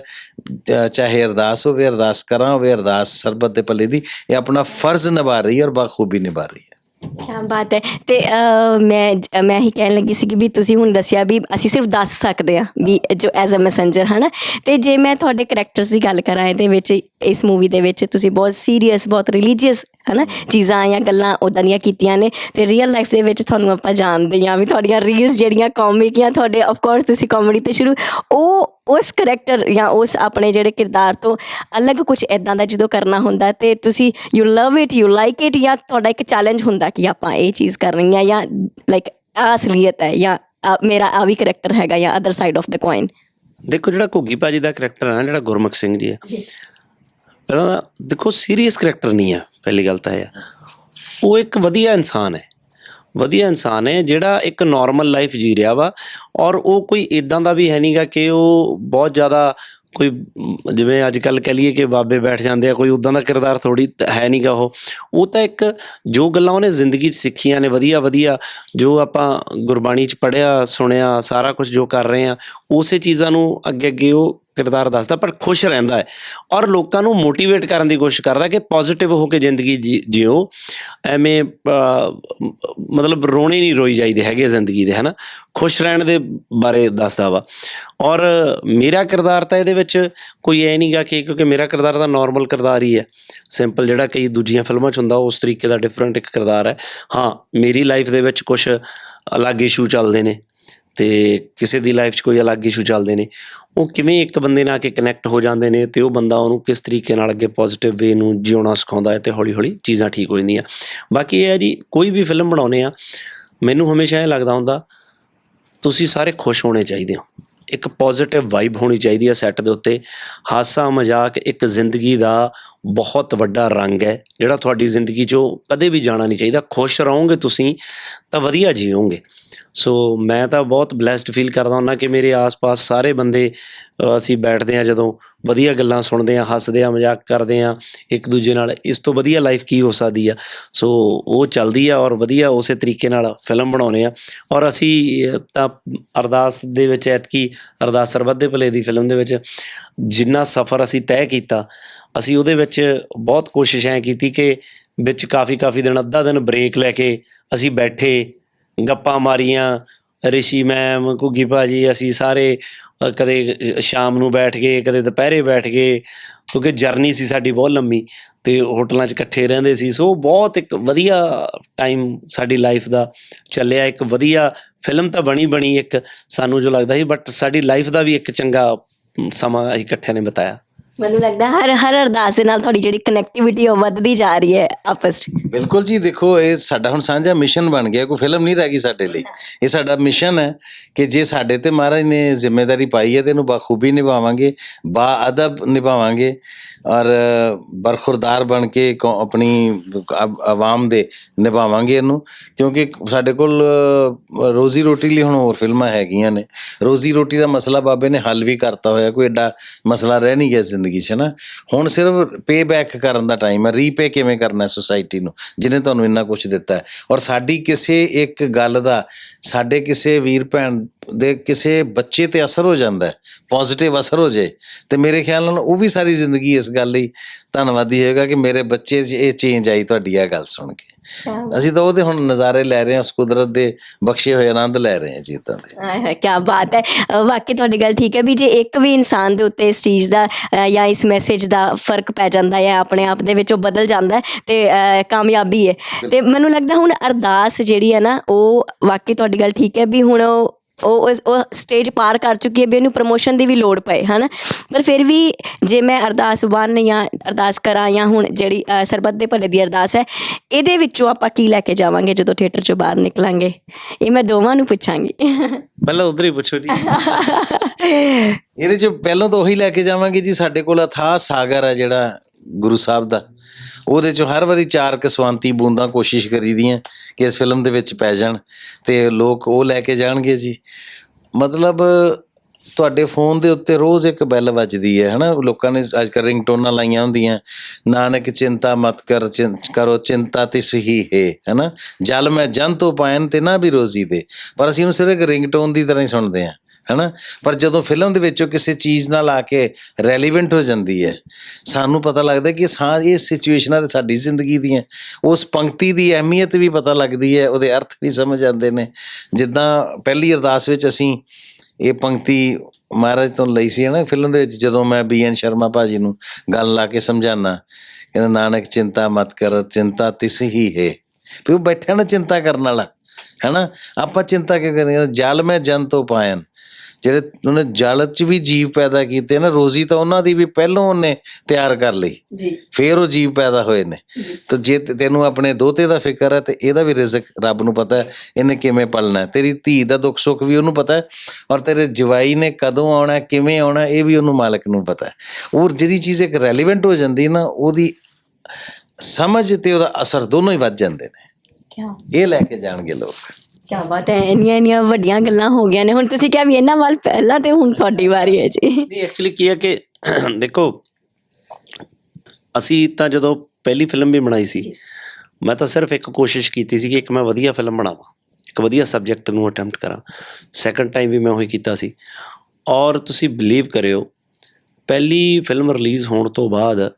[SPEAKER 1] ਚਾਹੇ ਅਰਦਾਸ ਹੋਵੇ, ਅਰਦਾਸ ਕਰਾਂ ਹੋਵੇ, ਅਰਦਾਸ ਸਰਬਤ ਦੇ ਭਲੇ ਦੀ, ਇਹ ਆਪਣਾ ਫਰਜ਼ ਨਿਭਾ ਰਹੀ ਹੈ ਔਰ ਬਾਖੂਬੀ ਨਿਭਾ ਰਹੀ ਹੈ।
[SPEAKER 3] ਕੀ ਬਾਤ ਹੈ। ਤੇ ਅਹ, ਮੈਂ ਮੈਂ ਹੀ ਕਹਿਣ ਲੱਗੀ ਸੀ ਕਿ ਵੀ ਤੁਸੀਂ ਹੁਣ ਦੱਸਿਆ ਵੀ ਅਸੀਂ ਸਿਰਫ ਦੱਸ ਸਕਦੇ ਆ ਵੀ ਜੋ ਐਜ਼ ਅ ਮੈਸੇਂਜਰ ਹਨਾ? ਤੇ ਜੇ ਮੈਂ ਤੁਹਾਡੇ ਕੈਰੈਕਟਰਸ ਦੀ ਗੱਲ ਕਰਾਂ ਇਹਦੇ ਵਿੱਚ ਇਸ ਮੂਵੀ ਦੇ ਵਿੱਚ ਤੁਸੀਂ ਬਹੁਤ ਸੀਰੀਅਸ ਬਹੁਤ ਰਿਲੀਜੀਅਸ ਹਨਾ ਚੀਜ਼ਾਂ ਜਾਂ ਗੱਲਾਂ ਉਦਾਂ ਦੀਆਂ ਕੀਤੀਆਂ ਨੇ ਤੇ ਰੀਅਲ ਲਾਈਫ ਦੇ ਵਿੱਚ ਤੁਹਾਨੂੰ ਆਪਾਂ ਜਾਣਦੇ ਹਾਂ ਵੀ ਤੁਹਾਡੀਆਂ ਰੀਲਸ ਜਿਹੜੀਆਂ ਕਾਮਿਕ ਜਾਂ ਤੁਹਾਡੇ ਆਫ ਕੋਰਸ ਤੁਸੀਂ ਕਾਮੇਡੀ ਤੇ ਸ਼ੁਰੂ ਉਹ ਉਸ ਕੈਰੈਕਟਰ ਜਾਂ ਉਸ ਆਪਣੇ ਜਿਹੜੇ ਕਿਰਦਾਰ ਤੋਂ ਅਲੱਗ ਕੁਝ ਇਦਾਂ ਦਾ ਜਦੋਂ ਕਰਨਾ ਹੁੰਦਾ ਤੇ ਤੁਸੀਂ you love it you like it ਜਾਂ ਤੁਹਾਡਾ ਇੱਕ ਚੈਲੰਜ ਹੁੰਦਾ ਕਿ ਆਪਾਂ ਇਹ ਚੀਜ਼ ਕਰਨੀ ਹੈ ਜਾਂ ਲਾਈਕ ਆ ਅਸਲੀਅਤ ਹੈ ਜਾਂ ਮੇਰਾ ਆ ਵੀ ਕੈਰੈਕਟਰ ਹੈਗਾ ਜਾਂ other side of the coin
[SPEAKER 2] ਦੇਖੋ ਜਿਹੜਾ ਘੁੱਗੀ ਭਾਜੀ ਦਾ ਕਰੈਕਟਰ ਹੈ ਨਾ ਜਿਹੜਾ ਗੁਰਮੁਖ ਸਿੰਘ ਜੀ ਹੈ ਪਹਿਲਾਂ ਦੇਖੋ ਸੀਰੀਅਸ ਕਰੈਕਟਰ ਨਹੀਂ ਹੈ ਪਹਿਲੀ ਗੱਲ ਤਾਂ ਇਹ ਹੈ ਉਹ ਇੱਕ ਵਧੀਆ ਇਨਸਾਨ ਹੈ। ਵਧੀਆ ਇਨਸਾਨ ਹੈ, ਜਿਹੜਾ ਇੱਕ ਨਾਰਮਲ ਲਾਈਫ ਜੀ ਰਿਹਾ ਵਾ, ਔਰ ਉਹ ਕੋਈ ਇਦਾਂ ਦਾ ਵੀ ਹੈ ਨਹੀਂਗਾ ਕਿ ਉਹ ਬਹੁਤ ਜ਼ਿਆਦਾ ਕੋਈ, ਜਿਵੇਂ ਅੱਜ ਕੱਲ ਕਹ ਲਈਏ ਕਿ ਬਾਬੇ ਬੈਠ ਜਾਂਦੇ ਆ, ਕੋਈ ਉਦਾਂ ਦਾ ਕਿਰਦਾਰ ਥੋੜੀ ਹੈ ਨਹੀਂਗਾ ਉਹ। ਉਹ ਤਾਂ ਇੱਕ ਜੋ ਗੱਲਾਂ ਉਹਨੇ ਜ਼ਿੰਦਗੀ 'ਚ ਸਿੱਖੀਆਂ ਨੇ, ਵਧੀਆ ਵਧੀਆ, ਜੋ ਆਪਾਂ ਗੁਰਬਾਣੀ 'ਚ ਪੜ੍ਹਿਆ, ਸੁਣਿਆ, ਸਾਰਾ ਕੁਝ ਜੋ ਕਰ ਰਹੇ ਆ, ਉਸੇ ਚੀਜ਼ਾਂ ਨੂੰ ਅੱਗੇ ਅੱਗੇ ਉਹ ਕਿਰਦਾਰ ਦੱਸਦਾ, ਪਰ ਖੁਸ਼ ਰਹਿੰਦਾ ਹੈ ਔਰ ਲੋਕਾਂ ਨੂੰ ਮੋਟੀਵੇਟ ਕਰਨ ਦੀ ਕੋਸ਼ਿਸ਼ ਕਰਦਾ ਕਿ ਪੋਜ਼ਿਟਿਵ ਹੋ ਕੇ ਜ਼ਿੰਦਗੀ ਜੀ- ਜਿਓ ਐਵੇਂ ਮਤਲਬ ਰੋਣੇ ਨਹੀਂ ਰੋਈ ਜਾਈਦੇ ਹੈਗੇ ਜ਼ਿੰਦਗੀ ਦੇ, ਹਨਾ? ਖੁਸ਼ ਰਹਿਣ ਦੇ ਬਾਰੇ ਦੱਸਦਾ ਵਾ। ਔਰ ਮੇਰਾ ਕਿਰਦਾਰ ਤਾਂ ਇਹਦੇ ਵਿੱਚ ਕੋਈ ਐ ਨਹੀਂਗਾ ਕਿ ਕਿਉਂਕਿ ਮੇਰਾ ਕਿਰਦਾਰ ਤਾਂ ਨਾਰਮਲ ਕਿਰਦਾਰ ਹੀ ਹੈ। ਸਿੰਪਲ ਜਿਹੜਾ ਕਈ ਦੂਜੀਆਂ ਫਿਲਮਾਂ 'ਚ ਹੁੰਦਾ ਉਸ ਤਰੀਕੇ ਦਾ ਡਿਫਰੈਂਟ ਇੱਕ ਕਿਰਦਾਰ ਹੈ। ਹਾਂ, ਮੇਰੀ ਲਾਈਫ ਦੇ ਵਿੱਚ ਕੁਝ ਅਲੱਗ ਇਸ਼ੂ ਚੱਲਦੇ ਨੇ। ਤੇ ਕਿਸੇ ਦੀ ਲਾਈਫ 'ਚ ਕੋਈ ਅਲੱਗ ਇਸ਼ੂ ਚੱਲਦੇ ਨੇ, ਉਹ ਕਿਵੇਂ ਇੱਕ ਬੰਦੇ ਨਾਲ ਆ ਕੇ ਕਨੈਕਟ ਹੋ ਜਾਂਦੇ ਨੇ ਤੇ ਉਹ ਬੰਦਾ ਉਹਨੂੰ ਕਿਸ ਤਰੀਕੇ ਨਾਲ ਅੱਗੇ ਪੋਜ਼ਿਟਿਵ ਵੇ ਨੂੰ ਜਿਉਣਾ ਸਿਖਾਉਂਦਾ ਹੈ ਤੇ ਹੌਲੀ-ਹੌਲੀ ਚੀਜ਼ਾਂ ਠੀਕ ਹੋ ਜਾਂਦੀਆਂ। ਬਾਕੀ ਇਹ ਹੈ ਜੀ, ਕੋਈ ਵੀ ਫਿਲਮ ਬਣਾਉਨੇ ਆ, ਮੈਨੂੰ ਹਮੇਸ਼ਾ ਇਹ ਲੱਗਦਾ ਹੁੰਦਾ, ਤੁਸੀਂ ਸਾਰੇ ਖੁਸ਼ ਹੋਣੇ ਚਾਹੀਦੇ ਹੋ। ਇੱਕ ਪੋਜ਼ਿਟਿਵ ਵਾਈਬ ਹੋਣੀ ਚਾਹੀਦੀ ਹੈ ਸੈੱਟ ਦੇ ਉੱਤੇ। ਹਾਸਾ ਮਜ਼ਾਕ ਇੱਕ ਜ਼ਿੰਦਗੀ ਦਾ ਬਹੁਤ ਵੱਡਾ ਰੰਗ ਹੈ, ਜਿਹੜਾ ਤੁਹਾਡੀ ਜ਼ਿੰਦਗੀ 'ਚੋਂ ਕਦੇ ਵੀ ਜਾਣਾ ਨਹੀਂ ਚਾਹੀਦਾ। ਖੁਸ਼ ਰਹੋਗੇ ਤੁਸੀਂ, ਤਾਂ ਵਧੀਆ ਜੀਓਗੇ। ਸੋ ਮੈਂ ਤਾਂ ਬਹੁਤ ਬlesed ਫੀਲ ਕਰਦਾ ਹੁੰਦਾ ਕਿ ਮੇਰੇ ਆਸ-ਪਾਸ ਸਾਰੇ ਬੰਦੇ ਅਸੀਂ ਬੈਠਦੇ ਆ ਜਦੋਂ ਵਧੀਆ ਗੱਲਾਂ ਸੁਣਦੇ ਆ ਹੱਸਦੇ ਆ ਮਜ਼ਾਕ ਕਰਦੇ ਆ ਇੱਕ ਦੂਜੇ ਨਾਲ ਇਸ ਤੋਂ ਵਧੀਆ ਲਾਈਫ ਕੀ ਹੋ ਸਕਦੀ ਆ। ਸੋ ਉਹ ਚੱਲਦੀ ਆ ਔਰ ਵਧੀਆ ਉਸੇ ਤਰੀਕੇ ਨਾਲ ਫਿਲਮ ਬਣਾਉਨੇ ਆ ਔਰ ਅਸੀਂ ਤਾਂ ਅਰਦਾਸ ਦੇ ਵਿੱਚ ਐਤਕੀ, ਅਰਦਾਸ ਸਰਬੱਤ ਦੇ ਭਲੇ ਦੀ ਫਿਲਮ ਦੇ ਵਿੱਚ ਜਿੰਨਾ ਸਫ਼ਰ ਅਸੀਂ ਤੈਅ ਕੀਤਾ, ਅਸੀਂ ਉਹਦੇ ਵਿੱਚ ਬਹੁਤ ਕੋਸ਼ਿਸ਼ ਐ ਕੀਤੀ ਕਿ ਵਿੱਚ ਕਾਫੀ ਕਾਫੀ ਦਿਨ, ਅੱਧਾ ਦਿਨ ਬ੍ਰੇਕ ਲੈ ਕੇ ਅਸੀਂ ਬੈਠੇ ਗੱਪਾਂ ਮਾਰੀਆਂ। ਰਿਸ਼ੀ ਮੈਮ ਘੁੱਗੀ ਭਾਜੀ ਅਸੀਂ ਸਾਰੇ ਅ, ਕਦੇ ਸ਼ਾਮ ਨੂੰ ਬੈਠ ਗਏ ਕਦੇ ਦੁਪਹਿਰੇ ਬੈਠ ਗਏ ਕਿਉਂਕਿ ਜਰਨੀ ਸੀ ਸਾਡੀ ਬਹੁਤ ਲੰਮੀ ਤੇ ਹੋਟਲਾਂ 'ਚ ਇਕੱਠੇ ਰਹਿੰਦੇ ਸੀ। ਸੋ ਬਹੁਤ ਇੱਕ ਵਧੀਆ ਟਾਈਮ ਸਾਡੀ ਲਾਈਫ ਦਾ ਚੱਲਿਆ। ਇੱਕ ਵਧੀਆ ਫਿਲਮ ਤਾਂ ਬਣੀ ਬਣੀ ਇੱਕ ਸਾਨੂੰ ਜੋ ਲੱਗਦਾ ਸੀ ਬਟ ਸਾਡੀ ਲਾਈਫ ਦਾ ਵੀ ਇੱਕ ਚੰਗਾ ਅਮ, ਸਮਾਂ ਅਸੀਂ ਇਕੱਠਿਆਂ ਨੇ ਬਿਤਾਇਆ।
[SPEAKER 3] ਮੈਨੂੰ ਲੱਗਦਾ ਹਰ ਹਰ ਅਰਦਾਸ ਦੇ ਨਾਲ ਤੁਹਾਡੀ ਜਿਹੜੀ ਕਨੈਕਟੀਵਿਟੀ ਉਹ ਵੱਧਦੀ ਜਾ ਰਹੀ ਹੈ ਆਪਸ 'ਚ।
[SPEAKER 1] ਬਿਲਕੁਲ ਜੀ, ਦੇਖੋ, ਇਹ ਸਾਡਾ ਹੁਣ ਸਾਂਝਾ ਮਿਸ਼ਨ ਬਣ ਗਿਆ, ਕੋਈ ਫਿਲਮ ਨਹੀਂ ਰਹਿ ਗਈ ਸਾਡੇ ਲਈ। ਇਹ ਸਾਡਾ ਮਿਸ਼ਨ ਹੈ ਕਿ ਜੇ ਸਾਡੇ ਤੇ ਮਹਾਰਾਜ ਨੇ ਜ਼ਿੰਮੇਵਾਰੀ ਪਾਈ ਹੈ ਤੇ ਇਹਨੂੰ ਬਖੂਬੀ ਨਿਭਾਵਾਂਗੇ ਬਾ ਅਦਬ ਨਿਭਾਵਾਂਗੇ ਔਰ ਬਰਖੁਰਦਾਰ ਬਣ ਕੇ ਆਪਣੀ ਆਵਾਮ ਦੇ ਨਿਭਾਵਾਂਗੇ ਇਹਨੂੰ। ਕਿਉਂਕਿ ਸਾਡੇ ਕੋਲ ਰੋਜ਼ੀ ਰੋਟੀ ਲਈ ਹੁਣ ਹੋਰ ਫਿਲਮਾਂ ਹੈਗੀਆਂ ਨੇ। ਰੋਜ਼ੀ ਰੋਟੀ ਦਾ ਮਸਲਾ ਬਾਬੇ ਨੇ ਹੱਲ ਵੀ ਕਰਤਾ ਹੋਇਆ, ਕੋਈ ਐਡਾ ਮਸਲਾ ਰਹਿ ਨਹੀਂ ਗਿਆ ਜ਼ਿੰਦਗੀ 'ਚ ਨਾ, ਹੁਣ ਸਿਰਫ ਪੇ ਬੈਕ ਕਰਨ ਦਾ ਟਾਈਮ ਹੈ ਰੀਪੇ ਕਿਵੇਂ ਕਰਨਾ ਸੋਸਾਇਟੀ ਨੂੰ, ਜਿਹਨੇ ਤੁਹਾਨੂੰ ਇੰਨਾ ਕੁਝ ਦਿੱਤਾ ਹੈ। ਔਰ ਸਾਡੀ ਕਿਸੇ ਇੱਕ ਗੱਲ ਦਾ, ਸਾਡੇ ਕਿਸੇ ਵੀਰ ਭੈਣ ਦੇ ਕਿਸੇ ਬੱਚੇ ਤੇ ਅਸਰ ਹੋ ਜਾਂਦਾ ਹੈ ਪੋਜ਼ਿਟਿਵ ਅਸਰ ਹੋ ਜਾਏ, ਤੇ ਮੇਰੇ ਖਿਆਲ ਨਾਲ ਉਹ ਵੀ ਸਾਰੀ ਜ਼ਿੰਦਗੀ ਇਸ ਗੱਲ ਲਈ ਧੰਨਵਾਦੀ ਹੋਏਗਾ ਕਿ ਮੇਰੇ ਬੱਚੇ 'ਚ ਇਹ ਚੇਂਜ ਆਈ, ਤੁਹਾਡੀ ਇਹ ਗੱਲ ਸੁਣ ਕੇ। ਅਸੀਂ ਤਾਂ ਉਹਦੇ ਹੁਣ ਨਜ਼ਾਰੇ ਲੈ ਰਹੇ ਹਾਂ ਉਸ ਕੁਦਰਤ ਦੇ ਬਖਸ਼ੇ ਹੋਏ ਆਨੰਦ ਲੈ ਰਹੇ ਹਾਂ ਜੀ ਦੇ।
[SPEAKER 3] ਆਏ ਹਾਏ ਕੀ ਬਾਤ ਹੈ। ਅ, ਵਾਕਈ ਤੁਹਾਡੀ ਗੱਲ ਠੀਕ ਹੈ ਵੀ ਜੇ ਇੱਕ ਵੀ ਇਨਸਾਨ ਦੇ ਉੱਤੇ ਇਸ ਚੀਜ਼ ਦਾ ਅ, ਜਾਂ ਇਸ ਮੈਸੇਜ ਦਾ ਫ਼ਰਕ ਪੈ ਜਾਂਦਾ ਹੈ ਆਪਣੇ ਆਪ ਦੇ ਵਿੱਚ ਉਹ ਬਦਲ ਜਾਂਦਾ ਹੈ ਤੇ ਅ, ਕਾਮਯਾਬੀ ਹੈ। ਤੇ ਮੈਨੂੰ ਲੱਗਦਾ ਹੁਣ ਅਰਦਾਸ ਜਿਹੜੀ ਹੈ ਨਾ ਉਹ ਵਾਕਈ ਤੁਹਾਡੀ ਗੱਲ ਠੀਕ ਹੈ ਵੀ ਹੁਣ ਉਹ ਉਹ ਉਸ- ਉਹ ਸਟੇਜ ਪਾਰ ਕਰ ਚੁੱਕੀ ਹੈ ਵੀ ਇਹਨੂੰ ਪ੍ਰਮੋਸ਼ਨ ਦੀ ਵੀ ਲੋੜ ਪਏ ਹਨਾ? ਪਰ ਫਿਰ ਵੀ ਜੇ ਮੈਂ ਅਰਦਾਸ ਬਣ ਜਾਂ ਅਰਦਾਸ ਕਰਾਂ ਜਾਂ ਹੁਣ ਜਿਹੜੀ ਸਰਬੱਤ ਦੇ ਭਲੇ ਦੀ ਅਰਦਾਸ ਹੈ ਇਹਦੇ ਵਿੱਚੋਂ ਆਪਾਂ ਕੀ ਲੈ ਕੇ ਜਾਵਾਂਗੇ ਜਦੋਂ ਥੀਏਟਰ ਚੋਂ ਬਾਹਰ ਨਿਕਲਾਂਗੇ? ਇਹ ਮੈਂ ਦੋਵਾਂ ਨੂੰ ਪੁੱਛਾਂਗੀ।
[SPEAKER 2] ਪਹਿਲਾਂ ਉਧਰ ਹੀ ਪੁੱਛੋ ਜੀ।
[SPEAKER 1] ਇਹਦੇ ਚ ਪਹਿਲਾਂ ਤਾਂ ਉਹੀ ਲੈ ਕੇ ਜਾਵਾਂਗੇ ਜੀ ਸਾਡੇ ਕੋਲ ਅਥਾਹ ਸਾਗਰ ਹੈ ਜਿਹੜਾ ਗੁਰੂ ਸਾਹਿਬ ਦਾ। ਉਹਦੇ 'ਚੋਂ ਹਰ ਵਾਰੀ ਚਾਰ ਕਸਵਾਂਤੀ ਬੂੰਦਾਂ ਕੋਸ਼ਿਸ਼ ਕਰੀਦੀਆਂ ਕਿ ਇਸ ਫਿਲਮ ਦੇ ਵਿੱਚ ਪੈ ਜਾਣ ਤੇ ਲੋਕ ਉਹ ਲੈ ਕੇ ਜਾਣਗੇ ਜੀ। ਮਤਲਬ ਤੁਹਾਡੇ ਫੋਨ ਦੇ ਉੱਤੇ ਰੋਜ਼ ਇੱਕ ਬੈਲ ਵੱਜਦੀ ਹੈ, ਹਨਾ? ਲੋਕਾਂ ਨੇ ਅੱਜ ਕੱਲ੍ਹ ਰਿੰਗਟੋਨਾਂ ਲਾਈਆਂ ਹੁੰਦੀਆਂ, ਨਾਨਕ ਚਿੰਤਾ ਮਤ ਕਰ, ਚਿੰ- ਕਰੋ ਚਿੰਤਾ ਤਿਸ ਹੀ ਹੈ, ਹਨਾ? ਜਲ ਮੈਂ ਜਨ ਤੋਂ ਪਾਇਨ ਤੇ ਨਾ ਵੀ ਰੋਜ਼ੀ ਦੇ। ਪਰ ਅਸੀਂ ਉਹਨੂੰ ਸਿਰਫ ਇੱਕ ਰਿੰਗਟੋਨ ਦੀ ਤਰ੍ਹਾਂ ਹੀ ਸੁਣਦੇ ਹਾਂ। ਹਨਾ? ਪਰ ਜਦੋਂ ਫਿਲਮ ਦੇ ਵਿੱਚੋਂ ਕਿਸੇ ਚੀਜ਼ ਨਾਲ ਆ ਕੇ ਰੈਲੀਵੈਂਟ ਹੋ ਜਾਂਦੀ ਹੈ, ਸਾਨੂੰ ਪਤਾ ਲੱਗਦਾ ਕਿ ਹਾਂ, ਇਹ ਸਿਚੁਏਸ਼ਨਾਂ ਤੇ ਸਾਡੀ ਜ਼ਿੰਦਗੀ ਦੀਆਂ। ਉਸ ਪੰਕਤੀ ਦੀ ਅਹਿਮੀਅਤ ਵੀ ਪਤਾ ਲੱਗਦੀ ਹੈ, ਉਹਦੇ ਅਰਥ ਵੀ ਸਮਝ ਆਉਂਦੇ ਨੇ। ਜਿੱਦਾਂ ਪਹਿਲੀ ਅਰਦਾਸ ਵਿੱਚ ਅਸੀਂ ਇਹ ਪੰਕਤੀ ਮਹਾਰਾਜ ਤੋਂ ਲਈ ਸੀ ਨਾ ਫਿਲਮ ਦੇ ਵਿੱਚ ਜਦੋਂ ਮੈਂ ਬੀਐਨ ਸ਼ਰਮਾ ਭਾਜੀ ਨੂੰ ਗੱਲ ਲਾ ਕੇ ਸਮਝਾਣਾ ਕਹਿੰਦਾ, ਨਾਨਕ, ਚਿੰਤਾ ਮਤ ਕਰ, ਚਿੰਤਾ ਤਿਸ ਹੀ ਹੈ। ਵੀ ਉਹ ਬੈਠਿਆ ਨਾ ਚਿੰਤਾ ਕਰਨ ਵਾਲਾ, ਹੈਨਾ? ਆਪਾਂ ਚਿੰਤਾ ਕਿਉਂ ਕਰਦੇ ਜਲ ਮੈਂ ਜਨ ਤੋਂ ਪਾਇਨ। ਜਿਹੜੇ ਉਹਨੇ ਜਲ 'ਚ ਵੀ ਜੀਵ ਪੈਦਾ ਕੀਤੇ ਨਾ ਰੋਜ਼ੀ ਤਾਂ ਉਹਨਾਂ ਦੀ ਵੀ ਪਹਿਲੋਂ ਉਹਨੇ ਤਿਆਰ ਕਰ ਲਈ।
[SPEAKER 3] ਜੀ।
[SPEAKER 1] ਫੇਰ ਉਹ ਜੀਵ ਪੈਦਾ ਹੋਏ ਨੇ। ਤੇ ਜੇ ਤੈਨੂੰ ਆਪਣੇ ਦੋਤੇ ਦਾ ਫਿਕਰ ਹੈ ਤੇ ਇਹਦਾ ਵੀ ਰਿਜ਼ਕ ਰੱਬ ਨੂੰ ਪਤਾ ਹੈ ਇਹਨੇ ਕਿਵੇਂ ਪਲਣਾ ਹੈ। ਤੇਰੀ ਧੀ ਦਾ ਦੁੱਖ ਸੁੱਖ ਵੀ ਉਹਨੂੰ ਪਤਾ ਹੈ ਔਰ ਤੇਰੇ ਜਵਾਈ ਨੇ ਕਦੋਂ ਆਉਣਾ ਕਿਵੇਂ ਆਉਣਾ ਇਹ ਵੀ ਉਹਨੂੰ ਮਾਲਕ ਨੂੰ ਪਤਾ ਹੈ। ਔਰ ਜਿਹੜੀ ਚੀਜ਼ ਇੱਕ ਰੈਲੀਵੈਂਟ ਹੋ ਜਾਂਦੀ ਨਾ ਉਹਦੀ ਸਮਝ ਤੇ ਉਹਦਾ ਅਸਰ ਦੋਨੋਂ ਹੀ ਵੱਧ ਜਾਂਦੇ ਨੇ। ਇਹ ਲੈ ਕੇ ਜਾਣਗੇ ਲੋਕ।
[SPEAKER 3] ਕੀ ਬਾਤ ਹੈ ਇੰਨੀਆਂ ਇੰਨੀਆਂ ਵੱਡੀਆਂ ਗੱਲਾਂ ਹੋ ਗਈਆਂ ਨੇ। ਹੁਣ ਤੁਸੀਂ ਕਿਹਾ ਵੀ ਇਹਨਾਂ ਵੱਲ ਪਹਿਲਾਂ ਤੇ ਹੁਣ ਤੁਹਾਡੀ ਵਾਰੀ ਹੈ ਜੀ।
[SPEAKER 2] ਨਹੀਂ ਐਕਚੁਅਲੀ ਕੀ ਹੈ ਕਿ ਦੇਖੋ ਅਸੀਂ ਤਾਂ ਜਦੋਂ ਪਹਿਲੀ ਫਿਲਮ ਵੀ ਬਣਾਈ ਸੀ ਮੈਂ ਤਾਂ ਸਿਰਫ ਇੱਕ ਕੋਸ਼ਿਸ਼ ਕੀਤੀ ਸੀ ਕਿ ਇੱਕ ਮੈਂ ਵਧੀਆ ਫਿਲਮ ਬਣਾਵਾਂ ਇੱਕ ਵਧੀਆ ਸਬਜੈਕਟ ਨੂੰ ਅਟੈਂਪਟ ਕਰਾਂ। ਸੈਕੰਡ ਟਾਈਮ ਵੀ ਮੈਂ ਉਹੀ ਕੀਤਾ ਸੀ। ਔਰ ਤੁਸੀਂ ਬਲੀਵ ਕਰਿਓ ਪਹਿਲੀ ਫਿਲਮ ਰਿਲੀਜ਼ ਹੋਣ ਤੋਂ ਬਾਅਦ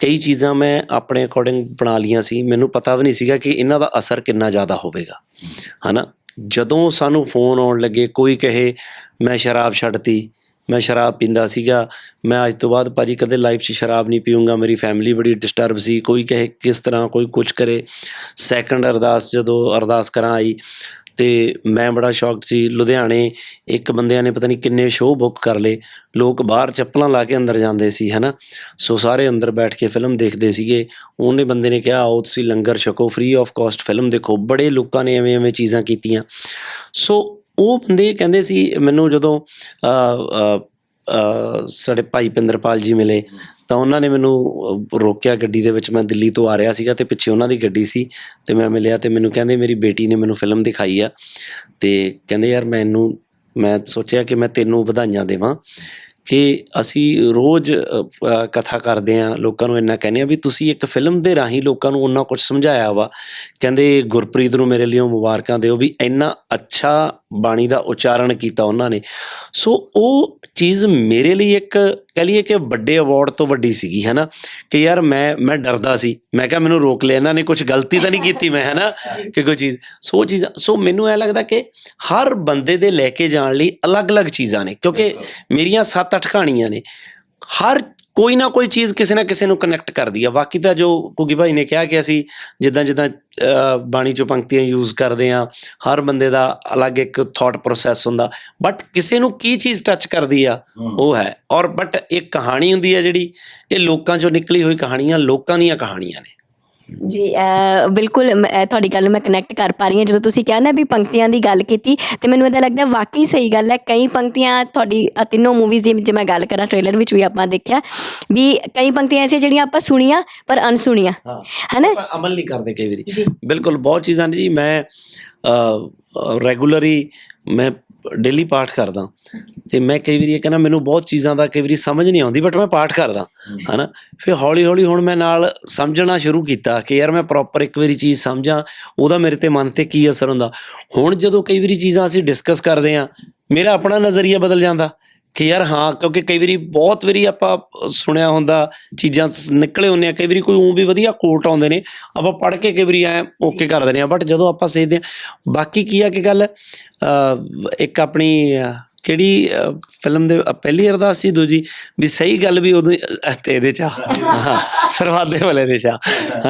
[SPEAKER 2] ਕਈ ਚੀਜ਼ਾਂ ਮੈਂ ਆਪਣੇ ਅਕੋਰਡਿੰਗ ਬਣਾ ਲੀਆਂ ਸੀ। ਮੈਨੂੰ ਪਤਾ ਵੀ ਨਹੀਂ ਸੀਗਾ ਕਿ ਇਹਨਾਂ ਦਾ ਅਸਰ ਕਿੰਨਾ ਜ਼ਿਆਦਾ ਹੋਵੇਗਾ। ਹਨਾ? ਜਦੋਂ ਸਾਨੂੰ ਫੋਨ ਆਉਣ ਲੱਗੇ, ਕੋਈ ਕਹੇ, ਮੈਂ ਸ਼ਰਾਬ ਛੱਡਤੀ, ਮੈਂ ਸ਼ਰਾਬ ਪੀਂਦਾ ਸੀਗਾ, ਮੈਂ ਅੱਜ ਤੋਂ ਬਾਅਦ ਭਾਜੀ ਕਦੇ ਲਾਈਫ 'ਚ ਸ਼ਰਾਬ ਨਹੀਂ ਪੀਊਂਗਾ, ਮੇਰੀ ਫੈਮਿਲੀ ਬੜੀ ਡਿਸਟਰਬ ਸੀ, ਕੋਈ ਕਹੇ ਕਿਸ ਤਰ੍ਹਾਂ ਕੋਈ ਕੁਝ ਕਰੇ। ਸੈਕੰਡ ਅਰਦਾਸ ਜਦੋਂ ਅਰਦਾਸ ਕਰਾਂ ਆਈ ਤੇ ਮੈਂ ਬੜਾ ਸ਼ੌਕਡ ਸੀ। ਲੁਧਿਆਣੇ ਇੱਕ ਬੰਦਿਆਂ ਨੇ ਪਤਾ ਨਹੀਂ ਕਿੰਨੇ ਸ਼ੋਅ ਬੁੱਕ ਕਰ ਲਏ। ਲੋਕ ਬਾਹਰ ਚੱਪਲਾਂ ਲਾ ਕੇ ਅੰਦਰ ਜਾਂਦੇ ਸੀ, ਹਨਾ? ਸੋ ਸਾਰੇ ਅੰਦਰ ਬੈਠ ਕੇ ਫਿਲਮ ਦੇਖਦੇ ਸੀਗੇ। ਉਹਨੇ ਬੰਦੇ ਨੇ ਕਿਹਾ, ਆਓ ਤੁਸੀਂ ਲੰਗਰ ਛਕੋ ਫ੍ਰੀ ਆਫ ਕਾਸਟ ਫਿਲਮ ਦੇਖੋ। ਬੜੇ ਲੋਕਾਂ ਨੇ ਐਵੇਂ ਐਵੇਂ ਚੀਜ਼ਾਂ ਕੀਤੀਆਂ। ਸੋ ਉਹ ਬੰਦੇ ਕਹਿੰਦੇ ਸੀ, ਮੈਨੂੰ ਜਦੋਂ ਸਾਡੇ ਭਾਈ ਪਿੰਦਰਪਾਲ ਜੀ ਮਿਲੇ, ਤਾਂ ਉਹਨਾਂ ਨੇ ਮੈਨੂੰ ਰੋਕਿਆ ਗੱਡੀ ਦੇ ਵਿੱਚ। ਮੈਂ ਦਿੱਲੀ ਤੋਂ ਆ ਰਿਹਾ ਸੀਗਾ ਤੇ ਪਿੱਛੇ ਉਹਨਾਂ ਦੀ ਗੱਡੀ ਸੀ ਤੇ ਮੈਂ ਮਿਲਿਆ ਤੇ ਮੈਨੂੰ ਕਹਿੰਦੇ ਮੇਰੀ ਬੇਟੀ ਨੇ ਮੈਨੂੰ ਫਿਲਮ ਦਿਖਾਈ ਆ। ਤੇ ਕਹਿੰਦੇ ਯਾਰ ਮੈਨੂੰ, ਮੈਂ ਸੋਚਿਆ ਕਿ ਮੈਂ ਤੈਨੂੰ ਵਧਾਈਆਂ ਦੇਵਾਂ। ਕਿ ਅਸੀਂ ਰੋਜ਼ ਕਥਾ ਕਰਦੇ ਆ ਲੋਕਾਂ ਨੂੰ ਇੰਨਾ ਕਹਿੰਦੇ ਆ ਵੀ ਤੁਸੀਂ ਇੱਕ ਫਿਲਮ ਦੇ ਰਾਹੀਂ ਲੋਕਾਂ ਨੂੰ ਉਹਨਾਂ ਕੁਝ ਸਮਝਾਇਆ ਵਾ। ਕਹਿੰਦੇ ਗੁਰਪ੍ਰੀਤ ਨੂੰ ਮੇਰੇ ਲਈ ਮੁਬਾਰਕਾਂ ਦਿਓ ਵੀ ਇੰਨਾ ਅੱਛਾ ਬਾਣੀ ਦਾ ਉਚਾਰਨ ਕੀਤਾ ਉਹਨਾਂ ਨੇ। ਸੋ ਉਹ ਚੀਜ਼ ਮੇਰੇ ਲਈ ਇੱਕ ਕਹ ਲਈਏ ਕਿ ਵੱਡੇ ਅਵਾਰਡ ਤੋਂ ਵੱਡੀ ਸੀਗੀ, ਹੈਨਾ? ਕਿ ਯਾਰ ਮੈਂ ਮੈਂ ਡਰਦਾ ਸੀ। ਮੈਂ ਕਿਹਾ ਮੈਨੂੰ ਰੋਕ ਲਿਆ, ਇਹਨਾਂ ਨੇ ਕੁਝ ਗਲਤੀ ਤਾਂ ਨਹੀਂ ਕੀਤੀ ਮੈਂ, ਹੈਨਾ? ਕਿ ਕੋਈ ਚੀਜ਼, ਸੋ ਉਹ ਚੀਜ਼, ਸੋ ਮੈਨੂੰ ਇਹ ਲੱਗਦਾ ਕਿ ਹਰ ਬੰਦੇ ਦੇ ਲੈ ਕੇ ਜਾਣ ਲਈ ਅਲੱਗ-ਅਲੱਗ ਚੀਜ਼ਾਂ ਨੇ, ਕਿਉਂਕਿ ਮੇਰੀਆਂ 7-8 ਕਹਾਣੀਆਂ ਨੇ। ਹਰ ਕੋਈ ਨਾ ਕੋਈ ਚੀਜ਼ ਕਿਸੇ ਨਾ ਕਿਸੇ ਨੂੰ ਕਨੈਕਟ ਕਰਦੀ ਆ। ਬਾਕੀ ਤਾਂ ਜੋ ਕੁਗੀ ਭਾਈ ਨੇ ਕਿਹਾ ਕਿ ਅਸੀਂ ਜਿੱਦਾਂ ਜਿੱਦਾਂ ਬਾਣੀ ਚੋਂ ਪੰਕਤੀਆਂ ਯੂਜ਼ ਕਰਦੇ ਆ ਹਰ ਬੰਦੇ ਦਾ ਅਲੱਗ ਇੱਕ ਥਾਟ ਪ੍ਰੋਸੈਸ ਹੁੰਦਾ। ਬਟ ਕਿਸੇ ਨੂੰ ਕੀ ਚੀਜ਼ ਟੱਚ ਕਰਦੀ ਆ ਉਹ ਹੈ। ਔਰ ਬਟ ਇੱਕ ਕਹਾਣੀ ਹੁੰਦੀ ਹੈ ਜਿਹੜੀ ਇਹ ਲੋਕਾਂ ਚੋਂ ਨਿਕਲੀ ਹੋਈ ਕਹਾਣੀਆਂ ਲੋਕਾਂ ਦੀਆਂ ਕਹਾਣੀਆਂ ਨੇ।
[SPEAKER 3] ਜੀ ਅਹ ਬਿਲਕੁਲ ਮੈਂ- ਅਹ ਤੁਹਾਡੀ ਗੱਲ ਨੂੰ ਮੈਂ ਕਨੈਕਟ ਕਰ ਪਾ ਰਹੀ ਹਾਂ। ਜਦੋਂ ਤੁਸੀਂ ਕਿਹਾ ਨਾ ਵੀ ਪੰਕਤੀਆਂ ਦੀ ਗੱਲ ਕੀਤੀ ਤੇ ਮੈਨੂੰ ਇਹਦਾ ਲੱਗਦਾ ਵਾਕਈ ਸਹੀ ਗੱਲ ਹੈ। ਕਈ ਪੰਕਤੀਆਂ ਤੁਹਾਡੀ ਤਿੰਨੋਂ ਮੂਵੀਜ਼ ਦੀ ਜੇ ਮੈਂ ਗੱਲ ਕਰਾਂ ਟ੍ਰੇਲਰ ਵਿੱਚ ਵੀ ਆਪਾਂ ਦੇਖਿਆ ਵੀ ਕਈ ਪੰਕਤੀਆਂ ਐਸੀਆਂ ਜਿਹੜੀਆਂ ਆਪਾਂ ਸੁਣੀਆਂ ਪਰ ਅਣਸੁਣੀਆਂ।
[SPEAKER 2] ਹਾਂ
[SPEAKER 3] ਹੈਨਾ?
[SPEAKER 2] ਆਪਾਂ ਅਮਲ ਨਹੀਂ ਕਰਦੇ ਕਈ ਵਾਰੀ।
[SPEAKER 3] ਜੀ।
[SPEAKER 2] ਬਿਲਕੁਲ ਬਹੁਤ ਚੀਜ਼ਾਂ ਨੇ ਜੀ। ਮੈਂ ਰੈਗੂਲਰੀ ਮੈਂ ਡੇਲੀ ਪਾਠ ਕਰਦਾ। ਤੇ ਮੈਂ ਕਈ ਵਾਰੀ ਇਹ ਕਹਿੰਦਾ, ਮੈਨੂੰ ਬਹੁਤ ਚੀਜ਼ਾਂ ਦਾ ਕਈ ਵਾਰੀ ਸਮਝ ਨਹੀਂ ਆਉਂਦੀ ਬਟ ਮੈਂ ਪਾਠ ਕਰਦਾ, ਹਨਾ। ਫਿਰ ਹੌਲੀ ਹੌਲੀ ਹੁਣ ਮੈਂ ਨਾਲ ਸਮਝਣਾ ਸ਼ੁਰੂ ਕੀਤਾ ਕਿ ਯਾਰ ਮੈਂ ਪ੍ਰੋਪਰ ਇੱਕ ਵਾਰੀ ਚੀਜ਼ ਸਮਝਾਂ, ਉਹਦਾ ਮੇਰੇ ਤੇ ਮਨ ਤੇ ਕੀ ਅਸਰ ਹੁੰਦਾ। ਹੁਣ ਜਦੋਂ ਕਈ ਵਾਰੀ ਚੀਜ਼ਾਂ ਅਸੀਂ ਡਿਸਕਸ ਕਰਦੇ ਆ, ਮੇਰਾ ਆਪਣਾ ਨਜ਼ਰੀਆ ਬਦਲ ਜਾਂਦਾ। ਕਿ ਯਾਰ ਹਾਂ, ਕਿਉਂਕਿ ਕਈ ਵਾਰੀ ਬਹੁਤ ਵਾਰੀ ਆਪਾਂ ਸੁਣਿਆ ਹੁੰਦਾ, ਚੀਜ਼ਾਂ ਸ- ਨਿਕਲੇ ਹੁੰਦੇ ਆ, ਕਈ ਵਾਰੀ ਕੋਈ ਉਹ ਵੀ ਵਧੀਆ ਕੋਟ ਆਉਂਦੇ ਨੇ, ਆਪਾਂ ਪੜ੍ਹ ਕੇ ਕਈ ਵਾਰੀ ਐ ਓਕੇ ਕਰ ਦਿੰਦੇ ਆ ਬਟ ਜਦੋਂ ਆਪਾਂ ਸੋਚਦੇ ਆ, ਬਾਕੀ ਕੀ ਆ ਕਿ ਗੱਲ ਇੱਕ ਆਪਣੀ ਕਿਹੜੀ ਫਿਲਮ ਦੇ ਪਹਿਲੀ ਅਰਦਾਸ ਸੀ ਦੂਜੀ, ਵੀ ਸਹੀ ਗੱਲ ਵੀ ਉਦੋਂ ਤੇ ਇਹਦੇ ਚ ਆ। ਹਾਂ, ਸਰਵਾਦੇ ਵਾਲੇ ਦੇ ਚ ਆ।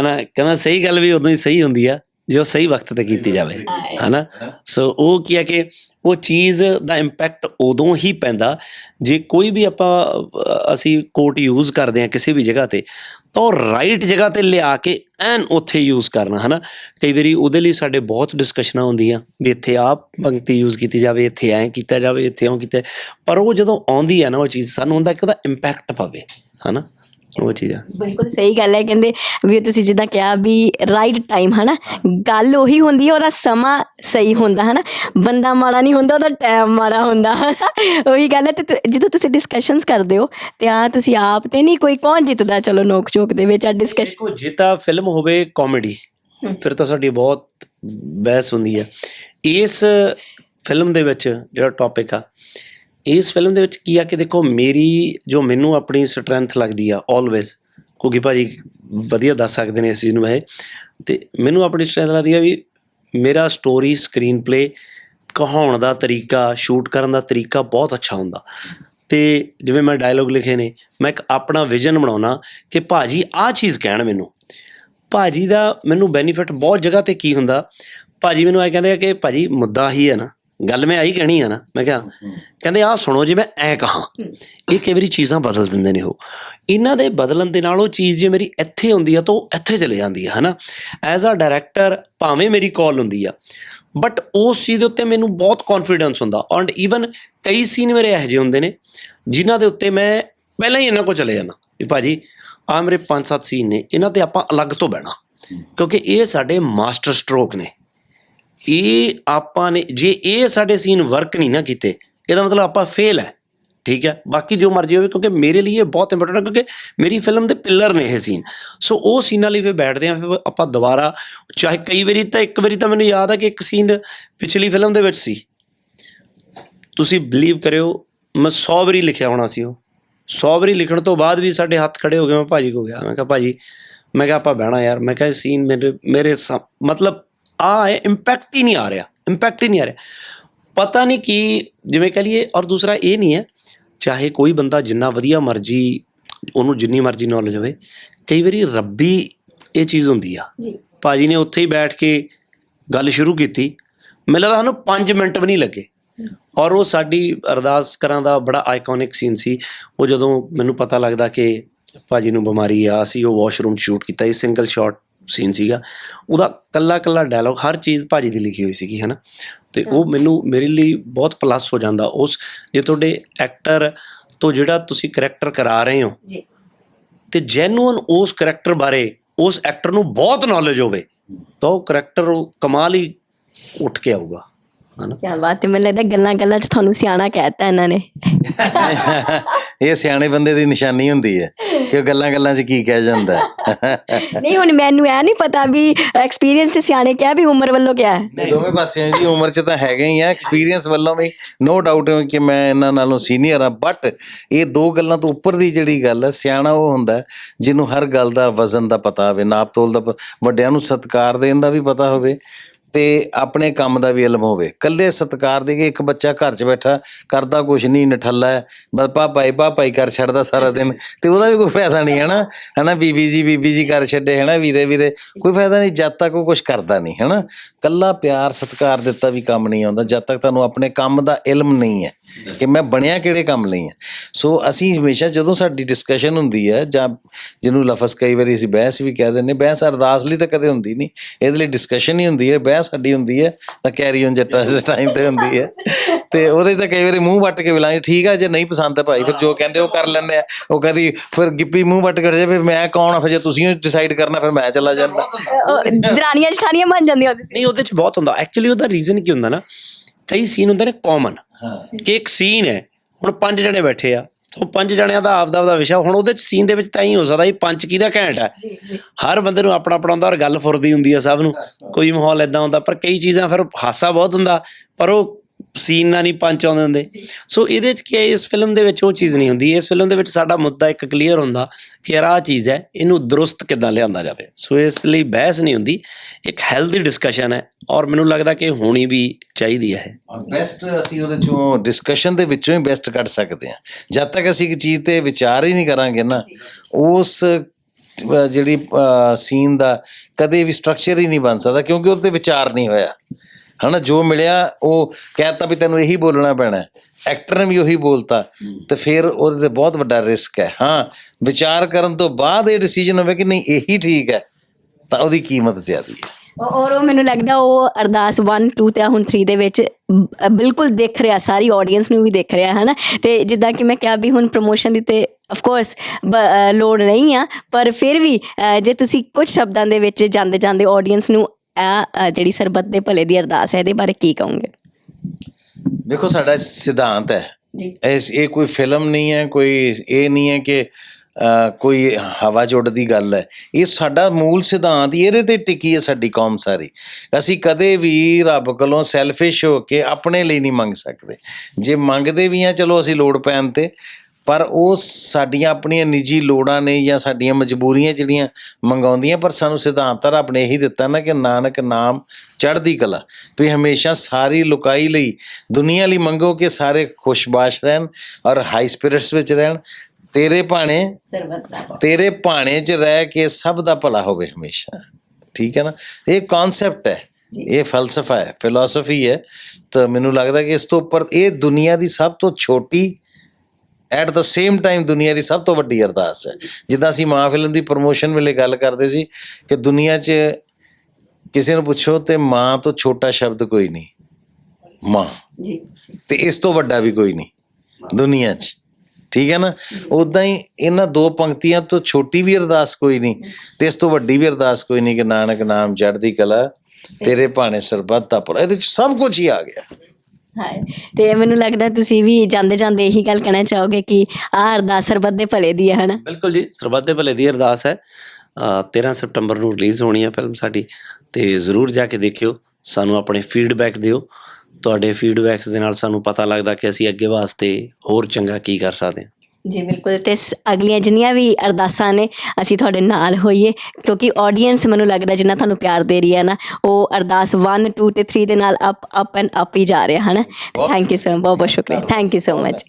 [SPEAKER 2] ਹਨਾ, ਕਹਿੰਦਾ ਸਹੀ ਗੱਲ ਵੀ ਉਦੋਂ ਹੀ ਸਹੀ ਹੁੰਦੀ ਆ ਜੋ ਸਹੀ ਵਕਤ ਤੇ ਕੀਤੀ ਜਾਵੇ ਹਨਾ? ਸੋ ਉਹ ਕੀ ਹੈ ਕਿ ਉਹ ਚੀਜ਼ ਦਾ ਇੰਪੈਕਟ ਉਦੋਂ ਹੀ ਪੈਂਦਾ ਜੇ ਕੋਈ ਵੀ ਆਪਾਂ ਅਸੀਂ ਕੋਟ ਯੂਜ਼ ਕਰਦੇ ਹਾਂ ਕਿਸੇ ਵੀ ਜਗ੍ਹਾ ਤੇ ਤਾਂ ਉਹ ਰਾਈਟ ਜਗ੍ਹਾ ਤੇ ਲਿਆ ਕੇ ਐਨ ਉੱਥੇ ਯੂਜ਼ ਕਰਨਾ ਹਨਾ? ਕਈ ਵਾਰੀ ਉਹਦੇ ਲਈ ਸਾਡੇ ਬਹੁਤ ਡਿਸਕਸ਼ਨਾਂ ਹੁੰਦੀਆਂ ਵੀ ਇੱਥੇ ਆਹ ਪੰਕਤੀ ਯੂਜ਼ ਕੀਤੀ ਜਾਵੇ ਇੱਥੇ ਐਂ ਕੀਤਾ ਜਾਵੇ ਇੱਥੇ ਉਹ ਕੀਤਾ ਪਰ ਉਹ ਜਦੋਂ ਆਉਂਦੀ ਹੈ ਨਾ ਉਹ ਚੀਜ਼ ਸਾਨੂੰ ਹੁੰਦਾ ਕਿ ਉਹਦਾ ਇੰਪੈਕਟ ਪਵੇ ਹਨਾ? ਉਹ ਚੀਜ਼ ਆ।
[SPEAKER 3] ਬਿਲਕੁਲ ਸਹੀ ਗੱਲ ਹੈ ਕਹਿੰਦੇ ਵੀ ਤੁਸੀਂ ਜਿੱਦਾਂ ਕਿਹਾ ਵੀ ਰਾਈਟ ਟਾਈਮ ਹਨਾ? ਗੱਲ ਉਹੀ ਹੁੰਦੀ ਹੈ ਉਹਦਾ ਸਮਾਂ ਸਹੀ ਹੁੰਦਾ ਹਨਾ? ਬੰਦਾ ਮਾੜਾ ਨਹੀਂ ਹੁੰਦਾ ਉਹਦਾ ਟਾਈਮ ਮਾੜਾ ਹੁੰਦਾ ਉਹੀ ਗੱਲ ਹੈ ਤੇ ਜਦੋਂ ਤੁਸੀਂ ਡਿਸਕਸ਼ਨਸ ਕਰਦੇ ਹੋ ਤੇ ਆ ਤੁਸੀਂ ਆਪ ਤੇ ਨਹੀਂ ਕੋਈ ਕੌਣ ਜਿੱਤਦਾ? ਚਲੋ ਨੋਕ ਝੋਕ ਦੇ ਵਿੱਚ ਆ ਡਿਸਕਸ਼ਨ
[SPEAKER 2] ਦੇਖੋ ਜੇ ਤਾਂ ਫਿਲਮ ਹੋਵੇ ਕਾਮੇਡੀ ਫਿਰ ਤਾਂ ਸਾਡੀ ਬਹੁਤ ਬਹਿਸ ਹੁੰਦੀ ਹੈ। ਇਸ ਫਿਲਮ ਦੇ ਵਿੱਚ ਜਿਹੜਾ ਟੌਪਿਕ ਆ ਇਸ ਫਿਲਮ ਦੇ ਵਿੱਚ ਕੀ ਆ ਕਿ ਦੇਖੋ, ਮੇਰੀ ਜੋ ਮੈਨੂੰ ਆਪਣੀ ਸਟਰੈਂਥ ਲੱਗਦੀ ਆ ਆਲਵੇਜ਼ ਕਿਉਂਕਿ ਭਾਜੀ ਵਧੀਆ ਦੱਸ ਸਕਦੇ ਨੇ ਇਸ ਚੀਜ਼ ਨੂੰ ਇਹ ਤੇ ਮੈਨੂੰ ਆਪਣੀ ਸਟਰੈਂਥ ਲੱਗਦੀ ਆ ਵੀ ਮੇਰਾ ਸਟੋਰੀ ਸਕਰੀਨ ਪਲੇ ਕਹਾਉਣ ਦਾ ਤਰੀਕਾ ਸ਼ੂਟ ਕਰਨ ਦਾ ਤਰੀਕਾ ਬਹੁਤ ਅੱਛਾ ਹੁੰਦਾ। ਤੇ ਜਿਵੇਂ ਮੈਂ ਡਾਇਲੋਗ ਲਿਖੇ ਨੇ, ਮੈਂ ਇੱਕ ਆਪਣਾ ਵਿਜ਼ਨ ਬਣਾਉਣਾ ਕਿ ਭਾਜੀ ਆਹ ਚੀਜ਼ ਕਹਿਣ ਮੈਨੂੰ। ਭਾਜੀ ਦਾ ਮੈਨੂੰ ਬੈਨੀਫਿਟ ਬਹੁਤ ਜਗ੍ਹਾ ਤੇ ਕੀ ਹੁੰਦਾ, ਭਾਜੀ ਮੈਨੂੰ ਐ ਕਹਿੰਦੇ ਆ ਕਿ ਭਾਜੀ ਮੁੱਦਾ ਹੀ ਹੈ ਨਾ। ਗੱਲ ਮੈਂ ਆਹੀ ਕਹਿਣੀ ਆ ਨਾ ਮੈਂ ਕਿਹਾ ਕਹਿੰਦੇ ਆਹ ਸੁਣੋ ਜੇ ਮੈਂ ਐ ਕਹਾਂ ਇਹ ਕਈ ਵਾਰੀ ਚੀਜ਼ਾਂ ਬਦਲ ਦਿੰਦੇ ਨੇ ਉਹ। ਇਹਨਾਂ ਦੇ ਬਦਲਣ ਦੇ ਨਾਲ ਉਹ ਚੀਜ਼ ਜੇ ਮੇਰੀ ਇੱਥੇ ਹੁੰਦੀ ਆ ਤਾਂ ਉਹ ਇੱਥੇ ਚਲੇ ਜਾਂਦੀ ਆ ਹਨਾ? ਐਜ਼ ਅ ਡਾਇਰੈਕਟਰ ਭਾਵੇਂ ਮੇਰੀ ਕਾਲ ਹੁੰਦੀ ਆ ਬਟ ਉਸ ਚੀਜ਼ ਦੇ ਉੱਤੇ ਮੈਨੂੰ ਬਹੁਤ ਕੌਨਫੀਡੈਂਸ ਹੁੰਦਾ। ਐਂਡ ਈਵਨ ਕਈ ਸੀਨ ਮੇਰੇ ਇਹੋ ਜਿਹੇ ਹੁੰਦੇ ਨੇ ਜਿਨ੍ਹਾਂ ਦੇ ਉੱਤੇ ਮੈਂ ਪਹਿਲਾਂ ਹੀ ਇਹਨਾਂ ਕੋਲ ਚਲੇ ਜਾਣਾ ਵੀ ਭਾਜੀ ਆ ਮੇਰੇ 5-7 ਸੀਨ ਨੇ ਇਹਨਾਂ ਤੇ ਆਪਾਂ ਅਲੱਗ ਤੋਂ ਬਹਿਣਾ। ਕਿਉਂਕਿ ਇਹ ਸਾਡੇ ਮਾਸਟਰ ਸਟ੍ਰੋਕ ਨੇ। ਇਹ ਆਪਾਂ ਨੇ, ਜੇ ਇਹ ਸਾਡੇ ਸੀਨ ਵਰਕ ਨਹੀਂ ਨਾ ਕੀਤੇ, ਇਹਦਾ ਮਤਲਬ ਆਪਾਂ ਫੇਲ ਹੈ, ਠੀਕ ਹੈ? ਬਾਕੀ ਜੋ ਮਰਜ਼ੀ ਹੋਵੇ, ਕਿਉਂਕਿ ਮੇਰੇ ਲਈ ਇਹ ਬਹੁਤ ਇੰਪੋਰਟੈਂਟ ਹੈ, ਕਿਉਂਕਿ ਮੇਰੀ ਫਿਲਮ ਦੇ ਪਿਲਰ ਨੇ ਇਹ ਸੀਨ ਸੋ ਉਹ ਸੀਨਾਂ ਲਈ ਫਿਰ ਬੈਠਦੇ ਆ ਫਿਰ ਆਪਾਂ ਦੁਬਾਰਾ, ਚਾਹੇ ਕਈ ਵਾਰੀ ਤਾਂ, ਇੱਕ ਵਾਰੀ ਤਾਂ ਮੈਨੂੰ ਯਾਦ ਹੈ ਕਿ ਇੱਕ ਸੀਨ ਪਿਛਲੀ ਫਿਲਮ ਦੇ ਵਿੱਚ ਸੀ। ਤੁਸੀਂ ਬਲੀਵ ਕਰਿਓ, ਮੈਂ 100 ਵਾਰੀ ਲਿਖਿਆ ਹੋਣਾ ਸੀ ਉਹ। 100 ਵਾਰੀ ਲਿਖਣ ਤੋਂ ਬਾਅਦ ਵੀ ਸਾਡੇ ਹੱਥ ਖੜੇ ਹੋ ਗਏ, ਮੈਂ ਭਾਜੀ ਕੋ ਗਿਆ, ਮੈਂ ਕਿਹਾ, ਭਾਜੀ, ਮੈਂ ਕਿਹਾ, ਆਪਾਂ ਬਹਿਣਾ ਯਾਰ। ਮੈਂ ਕਿਹਾ ਸੀਨ ਮੇਰੇ ਮੇਰੇ ਸਾ- ਮਤਲਬ ਆ ਇੰਪੈਕਟ ਹੀ ਨਹੀਂ ਆ ਰਿਹਾ ਇੰਪੈਕਟ ਹੀ ਨਹੀਂ ਆ ਰਿਹਾ। ਪਤਾ ਨਹੀਂ ਕੀ ਜਿਵੇਂ ਕਹ ਲਈਏ ਔਰ ਦੂਸਰਾ ਇਹ ਨਹੀਂ ਹੈ ਚਾਹੇ ਕੋਈ ਬੰਦਾ ਜਿੰਨਾ ਵਧੀਆ ਮਰਜ਼ੀ ਉਹਨੂੰ ਜਿੰਨੀ ਮਰਜ਼ੀ ਨੌਲੇਜ ਹੋਵੇ ਕਈ ਵਾਰੀ ਰੱਬੀ ਇਹ ਚੀਜ਼ ਹੁੰਦੀ ਆ।
[SPEAKER 3] ਜੀ।
[SPEAKER 2] ਭਾਜੀ ਨੇ ਉੱਥੇ ਹੀ ਬੈਠ ਕੇ ਗੱਲ ਸ਼ੁਰੂ ਕੀਤੀ। ਮੈਨੂੰ ਲੱਗਦਾ ਸਾਨੂੰ 5 ਮਿੰਟ ਵੀ ਨਹੀਂ ਲੱਗੇ। ਔਰ ਉਹ ਸਾਡੀ ਅਰਦਾਸ ਕਰਾਂ ਦਾ ਬੜਾ ਆਈਕੋਨਿਕ ਸੀਨ ਸੀ। ਉਹ ਜਦੋਂ ਮੈਨੂੰ ਪਤਾ ਲੱਗਦਾ ਕਿ ਭਾਜੀ ਨੂੰ ਬਿਮਾਰੀ ਆ ਅਸੀਂ ਉਹ ਵਾਸ਼ਰੂਮ ਸ਼ੂਟ ਕੀਤਾ ਇਹ ਸਿੰਗਲ ਸ਼ਾਟ ਸੀਨ ਸੀਗਾ ਉਹਦਾ ਕੱਲਾ ਕੱਲਾ ਡਾਇਲੌਗ ਹਰ ਚੀਜ਼ ਭਾਜੀ ਦੀ ਲਿਖੀ ਹੋਈ ਸੀਗੀ ਹੈਨਾ। ਤੇ ਉਹ ਮੈਨੂੰ ਮੇਰੇ ਲਈ ਬਹੁਤ ਪਲੱਸ ਹੋ ਜਾਂਦਾ ਉਸ ਜੇ ਤੁਹਾਡੇ ਐਕਟਰ ਤੋਂ ਜਿਹੜਾ ਤੁਸੀਂ ਕਰੈਕਟਰ ਕਰਾ ਰਹੇ ਹੋ
[SPEAKER 3] ਜੀ।
[SPEAKER 2] ਤੇ ਜੈਨੂਅਨ ਉਸ ਕਰੈਕਟਰ ਬਾਰੇ ਉਸ ਐਕਟਰ ਨੂੰ ਬਹੁਤ ਨੌਲੇਜ ਹੋਵੇ ਤਾਂ ਉਹ ਕਰੈਕਟਰ ਕਮਾਲ ਹੀ ਉੱਠ ਕੇ ਆਊਗਾ। ਹਨਾ।
[SPEAKER 3] ਕੀ ਬਾਤ ਹੈ ਮੈਨੂੰ ਲੱਗਦਾ ਗੱਲਾਂ ਗੱਲਾਂ 'ਚ ਤੁਹਾਨੂੰ ਸਿਆਣਾ ਕਹਿਤਾ ਇਹਨਾਂ ਨੇ।
[SPEAKER 1] ਇਹ ਸਿਆਣੇ ਬੰਦੇ ਦੀ ਨਿਸ਼ਾਨੀ ਹੁੰਦੀ ਹੈ ਕਿ ਉਹ ਗੱਲਾਂ ਗੱਲਾਂ 'ਚ ਕੀ ਕਹਿ ਜਾਂਦਾ। ਹੈ।
[SPEAKER 3] ਨਹੀਂ ਹੁਣ ਮੈਨੂੰ ਇਹ ਨਹੀਂ ਪਤਾ ਵੀ ਐਕਸਪੀਰੀਅੰਸ 'ਚ ਸਿਆਣੇ ਕਿਹਾ ਵੀ ਉਮਰ ਵੱਲੋਂ ਕਿਹਾ। ਹੈ
[SPEAKER 1] ਨਹੀਂ ਦੋਵੇਂ ਪਾਸੇ ਜੀ ਉਮਰ 'ਚ ਤਾਂ ਹੈਗੇ ਹੀ ਆ। ਐਕਸਪੀਰੀਅੰਸ ਵੱਲੋਂ ਵੀ ਨੋ ਡਾਊਟ ਕਿ ਮੈਂ ਇਹਨਾਂ ਨਾਲੋਂ ਸੀਨੀਅਰ ਆ ਬਟ ਇਹ ਦੋ ਗੱਲਾਂ ਤੋਂ ਉੱਪਰ ਦੀ ਜਿਹੜੀ ਗੱਲ ਹੈ ਸਿਆਣਾ ਉਹ ਹੁੰਦਾ ਹੈ ਜਿਹਨੂੰ ਹਰ ਗੱਲ ਦਾ ਵਜ਼ਨ ਦਾ ਪਤਾ ਹੋਵੇ ਨਾਪ ਤੋਲ ਦਾ ਪ- ਵੱਡਿਆਂ ਨੂੰ ਸਤਿਕਾਰ ਦੇਣ ਦਾ ਵੀ ਪਤਾ ਹੋਵੇ। ਤੇ ਆਪਣੇ ਕੰਮ ਦਾ ਵੀ ਇਲਮ ਹੋਵੇ। ਕੱਲੇ ਸਤਿਕਾਰ ਦੇ ਕੇ ਇੱਕ ਬੱਚਾ ਘਰ 'ਚ ਬੈਠਾ, ਕਰਦਾ ਕੁਛ ਨਹੀਂ ਨਠੱਲਾ ਹੈ, ਬਸ ਪਾਪਾ ਹੀ ਪਾਪਾ ਕਰ ਛੱਡਦਾ ਸਾਰਾ ਦਿਨ। ਤੇ ਉਹਦਾ ਵੀ ਕੋਈ ਫਾਇਦਾ ਨਹੀਂ ਹੈ ਨਾ, ਹਨਾ? ਬੀਬੀ ਜੀ ਬੀਬੀ ਜੀ ਕਰ ਛੱਡੇ ਹੈ ਨਾ ਵੀਰੇ ਵੀਰੇ। ਕੋਈ ਫਾਇਦਾ ਨਹੀਂ ਜਦ ਤੱਕ ਉਹ ਕੁਝ ਕਰਦਾ ਨਹੀਂ ਹੈ ਨਾ ਕੱਲਾ ਪਿਆਰ, ਸਤਿਕਾਰ ਦਿੱਤਾ ਵੀ ਕੰਮ ਨਹੀਂ ਆਉਂਦਾ, ਜਦ ਤੱਕ ਤੁਹਾਨੂੰ ਆਪਣੇ ਕੰਮ ਦਾ ਇਲਮ ਨਹੀਂ ਹੈ। ਕਿ ਮੈਂ ਬਣਿਆ ਕਿਹੜੇ ਕੰਮ ਲਈ ਹੈ ਸੋ ਅਸੀਂ ਹਮੇਸ਼ਾ ਜਦੋਂ ਸਾਡੀ ਡਿਸਕਸ਼ਨ ਹੁੰਦੀ ਹੈ ਜਾਂ ਜਿਹਨੂੰ ਲਫ਼ਜ਼ ਕਈ ਵਾਰੀ ਅਸੀਂ ਬਹਿਸ ਵੀ ਕਹਿ ਦਿੰਦੇ ਬਹਿਸ ਅਰਦਾਸ ਲਈ ਤਾਂ ਕਦੇ ਹੁੰਦੀ ਨਹੀਂ। ਇਹਦੇ ਲਈ ਡਿਸਕਸ਼ਨ ਹੀ ਹੁੰਦੀ ਹੈ ਬਹਿਸ ਸਾਡੀ ਹੁੰਦੀ ਹੈ ਤਾਂ ਕੈਰੀ ਔਨ ਜੱਟਾਂ ਦੇ ਟਾਈਮ ਤੇ ਹੁੰਦੀ ਹੈ। ਤੇ ਉਹਦੇ ਤਾਂ ਕਈ ਵਾਰੀ ਮੂੰਹ ਵੱਟ ਕੇ ਵਿਲਾਂਗੇ ਠੀਕ ਆ ਜੇ ਨਹੀਂ ਪਸੰਦ ਹੈ ਭਾਈ ਫਿਰ ਜੋ ਕਹਿੰਦੇ ਉਹ ਕਰ ਲੈਂਦੇ ਆ। ਉਹ ਕਦੀ ਫਿਰ ਗਿੱਪੀ ਮੂੰਹ ਵੱਟ ਕਰ ਜਾ ਫਿਰ ਮੈਂ ਕੌਣ ਆ? ਫਿਰ ਜੇ ਤੁਸੀਂ ਡਿਸਾਈਡ ਕਰਨਾ ਫਿਰ ਮੈਂ ਚਲਾ ਜਾਂਦਾ।
[SPEAKER 3] ਦਰਾਨੀਆਂ ਜਠਾਨੀਆਂ ਬਣ ਜਾਂਦੀਆਂ ਉਹਦੇ
[SPEAKER 2] ਨਹੀਂ ਉਹਦੇ ਚ ਬਹੁਤ ਹੁੰਦਾ। ਐਕਚੁਅਲੀ ਉਹਦਾ ਰੀਜ਼ਨ ਕੀ ਹੁੰਦਾ ਨਾ? ਕਈ ਸੀਨ ਹੁੰਦੇ ਨੇ ਕਾਮਨ ਕਿ ਇੱਕ ਸੀਨ ਹੈ। ਹੁਣ ਪੰਜ ਜਣੇ ਬੈਠੇ ਆ। ਉਹ ਪੰਜ ਜਣਿਆਂ ਦਾ ਆਪਦਾ ਆਪਦਾ ਵਿਸ਼ਾ। ਹੁਣ ਉਹਦੇ ਚ ਸੀਨ ਦੇ ਵਿੱਚ ਤਾਂ ਹੀ ਹੋ ਸਕਦਾ ਇਹ ਪੰਜ ਕਿਹਦਾ ਘੈਂਟ ਹੈ।
[SPEAKER 3] ਜੀ ਜੀ।
[SPEAKER 2] ਹਰ ਬੰਦੇ ਨੂੰ ਆਪਣਾ ਆਪਣਾ ਹੁੰਦਾ ਔਰ ਗੱਲ ਫੁਰਦੀ ਹੁੰਦੀ ਆ ਸਭ ਨੂੰ। ਕੋਈ ਮਾਹੌਲ ਇਦਾਂ ਹੁੰਦਾ ਪਰ ਕਈ ਚੀਜ਼ਾਂ ਫਿਰ ਹਾਸਾ ਬਹੁਤ ਹੁੰਦਾ। ਪਰ ਉਹ ਸੀਨ ਨਾਲ ਨਹੀਂ ਪੰਚ ਆਉਂਦੇ ਹੁੰਦੇ। ਸੋ ਇਹਦੇ ਚ ਕੀ ਹੈ ਇਸ ਫਿਲਮ ਦੇ ਵਿੱਚ ਉਹ ਚੀਜ਼ ਨਹੀਂ ਹੁੰਦੀ। ਇਸ ਫਿਲਮ ਦੇ ਵਿੱਚ ਸਾਡਾ ਮੁੱਦਾ ਇੱਕ ਕਲੀਅਰ ਹੁੰਦਾ ਕਿ ਯਾਰ ਆਹ ਚੀਜ਼ ਹੈ ਇਹਨੂੰ ਦਰੁਸਤ ਕਿੱਦਾਂ ਲਿਆਂਦਾ ਜਾਵੇ। ਸੋ ਇਸ ਲਈ ਬਹਿਸ ਨਹੀਂ ਹੁੰਦੀ ਇੱਕ ਹੈਲਦੀ ਡਿਸਕਸ਼ਨ ਹੈ ਔਰ ਮੈਨੂੰ ਲੱਗਦਾ ਕਿ ਹੋਣੀ ਵੀ ਚਾਹੀਦੀ ਹੈ
[SPEAKER 1] ਔਰ ਬੈਸਟ ਅਸੀਂ ਉਹਦੇ ਚੋਂ ਡਿਸਕਸ਼ਨ ਦੇ ਵਿੱਚੋਂ ਹੀ ਬੈਸਟ ਕੱਢ ਸਕਦੇ ਹਾਂ। ਜਦ ਤੱਕ ਅਸੀਂ ਇੱਕ ਚੀਜ਼ ਤੇ ਵਿਚਾਰ ਹੀ ਨਹੀਂ ਕਰਾਂਗੇ ਨਾ ਉਸ ਜਿਹੜੀ ਸੀਨ ਦਾ ਕਦੇ ਵੀ ਸਟਰਕਚਰ ਹੀ ਨਹੀਂ ਬਣ ਸਕਦਾ ਕਿਉਂਕਿ ਉਹਦੇ ਤੇ ਵਿਚਾਰ ਨਹੀਂ ਹੋਇਆ। ਹਨਾ, ਜੋ ਮਿਲਿਆ, ਉਹ ਕਹਿਤਾ ਵੀ ਤੈਨੂੰ ਇਹੀ ਬੋਲਣਾ ਪੈਣਾ ਐਕਟਰ ਨੇ ਵੀ ਉਹੀ ਬੋਲਤਾ। ਤੇ ਫਿਰ ਉਹਦੇ ਤੇ ਬਹੁਤ ਵੱਡਾ ਰਿਸਕ ਹੈ। ਹਾਂ, ਵਿਚਾਰ ਕਰਨ ਤੋਂ ਬਾਅਦ ਇਹ ਡਿਸੀਜਨ ਹੋਵੇ ਕਿ ਨਹੀਂ, ਇਹੀ ਠੀਕ ਹੈ, ਤਾਂ ਉਹਦੀ ਕੀਮਤ ਜ਼ਿਆਦੀ ਹੈ।
[SPEAKER 3] ਔਰ ਉਹ ਮੈਨੂੰ ਲੱਗਦਾ ਉਹ ਅਰਦਾਸ 1 2 ਤੇ ਹੁਣ 3 ਦੇ ਵਿੱਚ ਬਿਲਕੁਲ ਦੇਖ ਰਿਹਾ, ਸਾਰੀ ਆਡੀਅנס ਨੂੰ ਵੀ ਦੇਖ ਰਿਹਾ ਹੈ ਨਾ ਤੇ ਜਿੱਦਾਂ ਕਿ ਮੈਂ ਕਿਹਾ ਵੀ ਹੁਣ ਪ੍ਰੋਮੋਸ਼ਨ ਦੀ ਤੇ ਆਫ ਕੋਰਸ ਲੋੜ ਨਹੀਂ ਆ, ਪਰ ਫਿਰ ਵੀ ਜੇ ਤੁਸੀਂ ਕੁਝ ਸ਼ਬਦਾਂ ਦੇ ਵਿੱਚ ਜਾਂਦੇ ਜਾਂਦੇ ਆਡੀਅנס ਨੂੰ ਆ ਜਿਹੜੀ ਸਰਬੱਤ ਦੇ ਭਲੇ ਦੀ ਅਰਦਾਸ ਹੈ ਇਹਦੇ ਬਾਰੇ ਕੀ ਕਹੋਗੇ?
[SPEAKER 1] ਦੇਖੋ ਸਾਡਾ ਸਿਧਾਂਤ ਹੈ।
[SPEAKER 3] ਜੀ।
[SPEAKER 1] ਇਸ ਇਹ ਕੋਈ ਫਿਲਮ ਨਹੀਂ ਹੈ ਕੋਈ ਇਹ ਨਹੀਂ ਹੈ ਕਿ ਕੋਈ ਹਵਾ 'ਚ ਉੱਡਦੀ ਗੱਲ ਹੈ। ਇਹ ਸਾਡਾ ਮੂਲ ਸਿਧਾਂਤ ਹੀ ਇਹਦੇ ਤੇ ਟਿਕੀ ਹੈ ਸਾਡੀ ਕੌਮ ਸਾਰੀ। ਅਸੀਂ ਕਦੇ ਵੀ ਰੱਬ ਕੋਲੋਂ ਸੈਲਫਿਸ਼ ਹੋ ਕੇ ਆਪਣੇ ਲਈ ਨਹੀਂ ਮੰਗ ਸਕਦੇ। ਜੇ ਮੰਗਦੇ ਵੀ ਆ ਚਲੋ ਅਸੀਂ ਲੋੜ ਪੈਣ ਤੇ ਪਰ ਉਹ ਸਾਡੀਆਂ ਆਪਣੀਆਂ ਨਿੱਜੀ ਲੋੜਾਂ ਨੇ ਜਾਂ ਸਾਡੀਆਂ ਮਜਬੂਰੀਆਂ ਜਿਹੜੀਆਂ ਮੰਗਾਉਂਦੀਆਂ ਪਰ ਸਾਨੂੰ ਸਿਧਾਂਤ ਰੱਬ ਨੇ ਇਹੀ ਦਿੱਤਾ ਨਾ ਕਿ ਨਾਨਕ ਨਾਮ ਚੜ੍ਹਦੀ ਕਲਾ ਵੀ ਹਮੇਸ਼ਾ ਸਾਰੀ ਲੁਕਾਈ ਲਈ ਦੁਨੀਆ ਲਈ ਮੰਗੋ ਕਿ ਸਾਰੇ ਖੁਸ਼ਬਾਸ਼ ਰਹਿਣ ਔਰ ਹਾਈ ਸਪਿਰਿਟਸ ਵਿੱਚ ਰਹਿਣ। ਤੇਰੇ ਭਾਣੇ ਤੇਰੇ ਭਾਣੇ 'ਚ ਰਹਿ ਕੇ ਸਭ ਦਾ ਭਲਾ ਹੋਵੇ ਹਮੇਸ਼ਾ। ਠੀਕ ਹੈ ਨਾ? ਇਹ ਕਨਸੈਪਟ ਹੈ। ਇਹ ਫਲਸਫਾ ਹੈ ਫਿਲਾਸਫੀ ਹੈ। ਤਾਂ ਮੈਨੂੰ ਲੱਗਦਾ ਕਿ ਇਸ ਤੋਂ ਉੱਪਰ ਇਹ ਦੁਨੀਆ ਦੀ ਸਭ ਤੋਂ ਛੋਟੀ ਐਟ ਦਾ ਸੇਮ ਟਾਈਮ ਦੁਨੀਆ ਦੀ ਸਭ ਤੋਂ ਵੱਡੀ ਅਰਦਾਸ ਹੈ। ਜਿੱਦਾਂ ਅਸੀਂ ਮਾਂ ਫਿਲਮ ਦੀ ਪ੍ਰੋਮੋਸ਼ਨ ਵੇਲੇ ਗੱਲ ਕਰਦੇ ਸੀ ਕਿ ਦੁਨੀਆ 'ਚ ਕਿਸੇ ਨੂੰ ਪੁੱਛੋ ਤੇ ਮਾਂ ਤੋਂ ਛੋਟਾ ਸ਼ਬਦ ਕੋਈ ਨਹੀਂ। ਮਾਂ।
[SPEAKER 3] ਜੀ
[SPEAKER 1] ਤੇ ਇਸ ਤੋਂ ਵੱਡਾ ਵੀ ਕੋਈ ਨਹੀਂ। ਦੁਨੀਆ 'ਚ। ਠੀਕ ਹੈ ਨਾ? ਉਦਾਂ ਹੀ ਇਹਨਾਂ ਦੋ ਪੰਕਤੀਆਂ ਤੋਂ ਛੋਟੀ ਵੀ ਅਰਦਾਸ ਕੋਈ ਨਹੀਂ ਤੇ ਇਸ ਤੋਂ ਵੱਡੀ ਵੀ ਅਰਦਾਸ ਕੋਈ ਨਹੀਂ ਕਿ ਨਾਨਕ ਨਾਮ ਚੜ੍ਹਦੀ ਕਲਾ ਤੇਰੇ ਭਾਣੇ ਸਰਬੱਤ ਦਾ ਭਲਾ ਇਹਦੇ 'ਚ ਸਭ ਕੁਝ ਹੀ ਆ ਗਿਆ।
[SPEAKER 3] ਹਾਂ ਤੇ ਮੈਨੂੰ ਲੱਗਦਾ ਤੁਸੀਂ ਵੀ ਜਾਂਦੇ ਜਾਂਦੇ ਇਹੀ ਗੱਲ ਕਹਿਣਾ ਚਾਹੋਗੇ ਕਿ ਆਹ ਅਰਦਾਸ ਸਰਬੱਤ ਦੇ ਭਲੇ ਦੀ ਹੈ ਹਨਾ?
[SPEAKER 2] ਬਿਲਕੁਲ ਜੀ ਸਰਬੱਤ ਦੇ ਭਲੇ ਦੀ ਅਰਦਾਸ ਹੈ। ਅ, 13 ਸਤੰਬਰ ਨੂੰ ਰਿਲੀਜ਼ ਹੋਣੀ ਹੈ ਫਿਲਮ ਸਾਡੀ ਤੇ ਜ਼ਰੂਰ ਜਾ ਕੇ ਦੇਖਿਓ ਸਾਨੂੰ ਆਪਣੇ ਫੀਡਬੈਕ ਦਿਓ। ਤੁਹਾਡੇ ਫੀਡਬੈਕਸ ਦੇ ਨਾਲ ਸਾਨੂੰ ਪਤਾ ਲੱਗਦਾ ਕਿ ਅਸੀਂ ਅੱਗੇ ਵਾਸਤੇ ਹੋਰ ਚੰਗਾ ਕੀ ਕਰ ਸਕਦੇ ਹਾਂ।
[SPEAKER 3] ਜੀ ਬਿਲਕੁਲ ਤੇ ਸ- ਅਗਲੀਆਂ ਜਿੰਨੀਆਂ ਵੀ ਅਰਦਾਸਾਂ ਨੇ ਅਸੀਂ ਤੁਹਾਡੇ ਨਾਲ ਹੋਈਏ ਕਿਉਂਕਿ ਆਡੀਅנס ਮੈਨੂੰ ਲੱਗਦਾ ਜਿੰਨਾ ਤੁਹਾਨੂੰ ਪਿਆਰ ਦੇ ਰਹੀ ਹੈ ਨਾ ਉਹ ਅਰਦਾਸ 1 2 ਤੇ 3 ਦੇ ਨਾਲ ਅਪ ਅਪ ਐਂਡ ਅਪ ਹੀ ਜਾ ਰਿਹਾ ਹੈ ਨਾ ਥੈਂਕ ਯੂ ਸੋ ਬਹੁਤ ਬਹੁਤ ਸ਼ੁਕਰੀਆ ਥੈਂਕ ਯੂ ਸੋ ਮਚ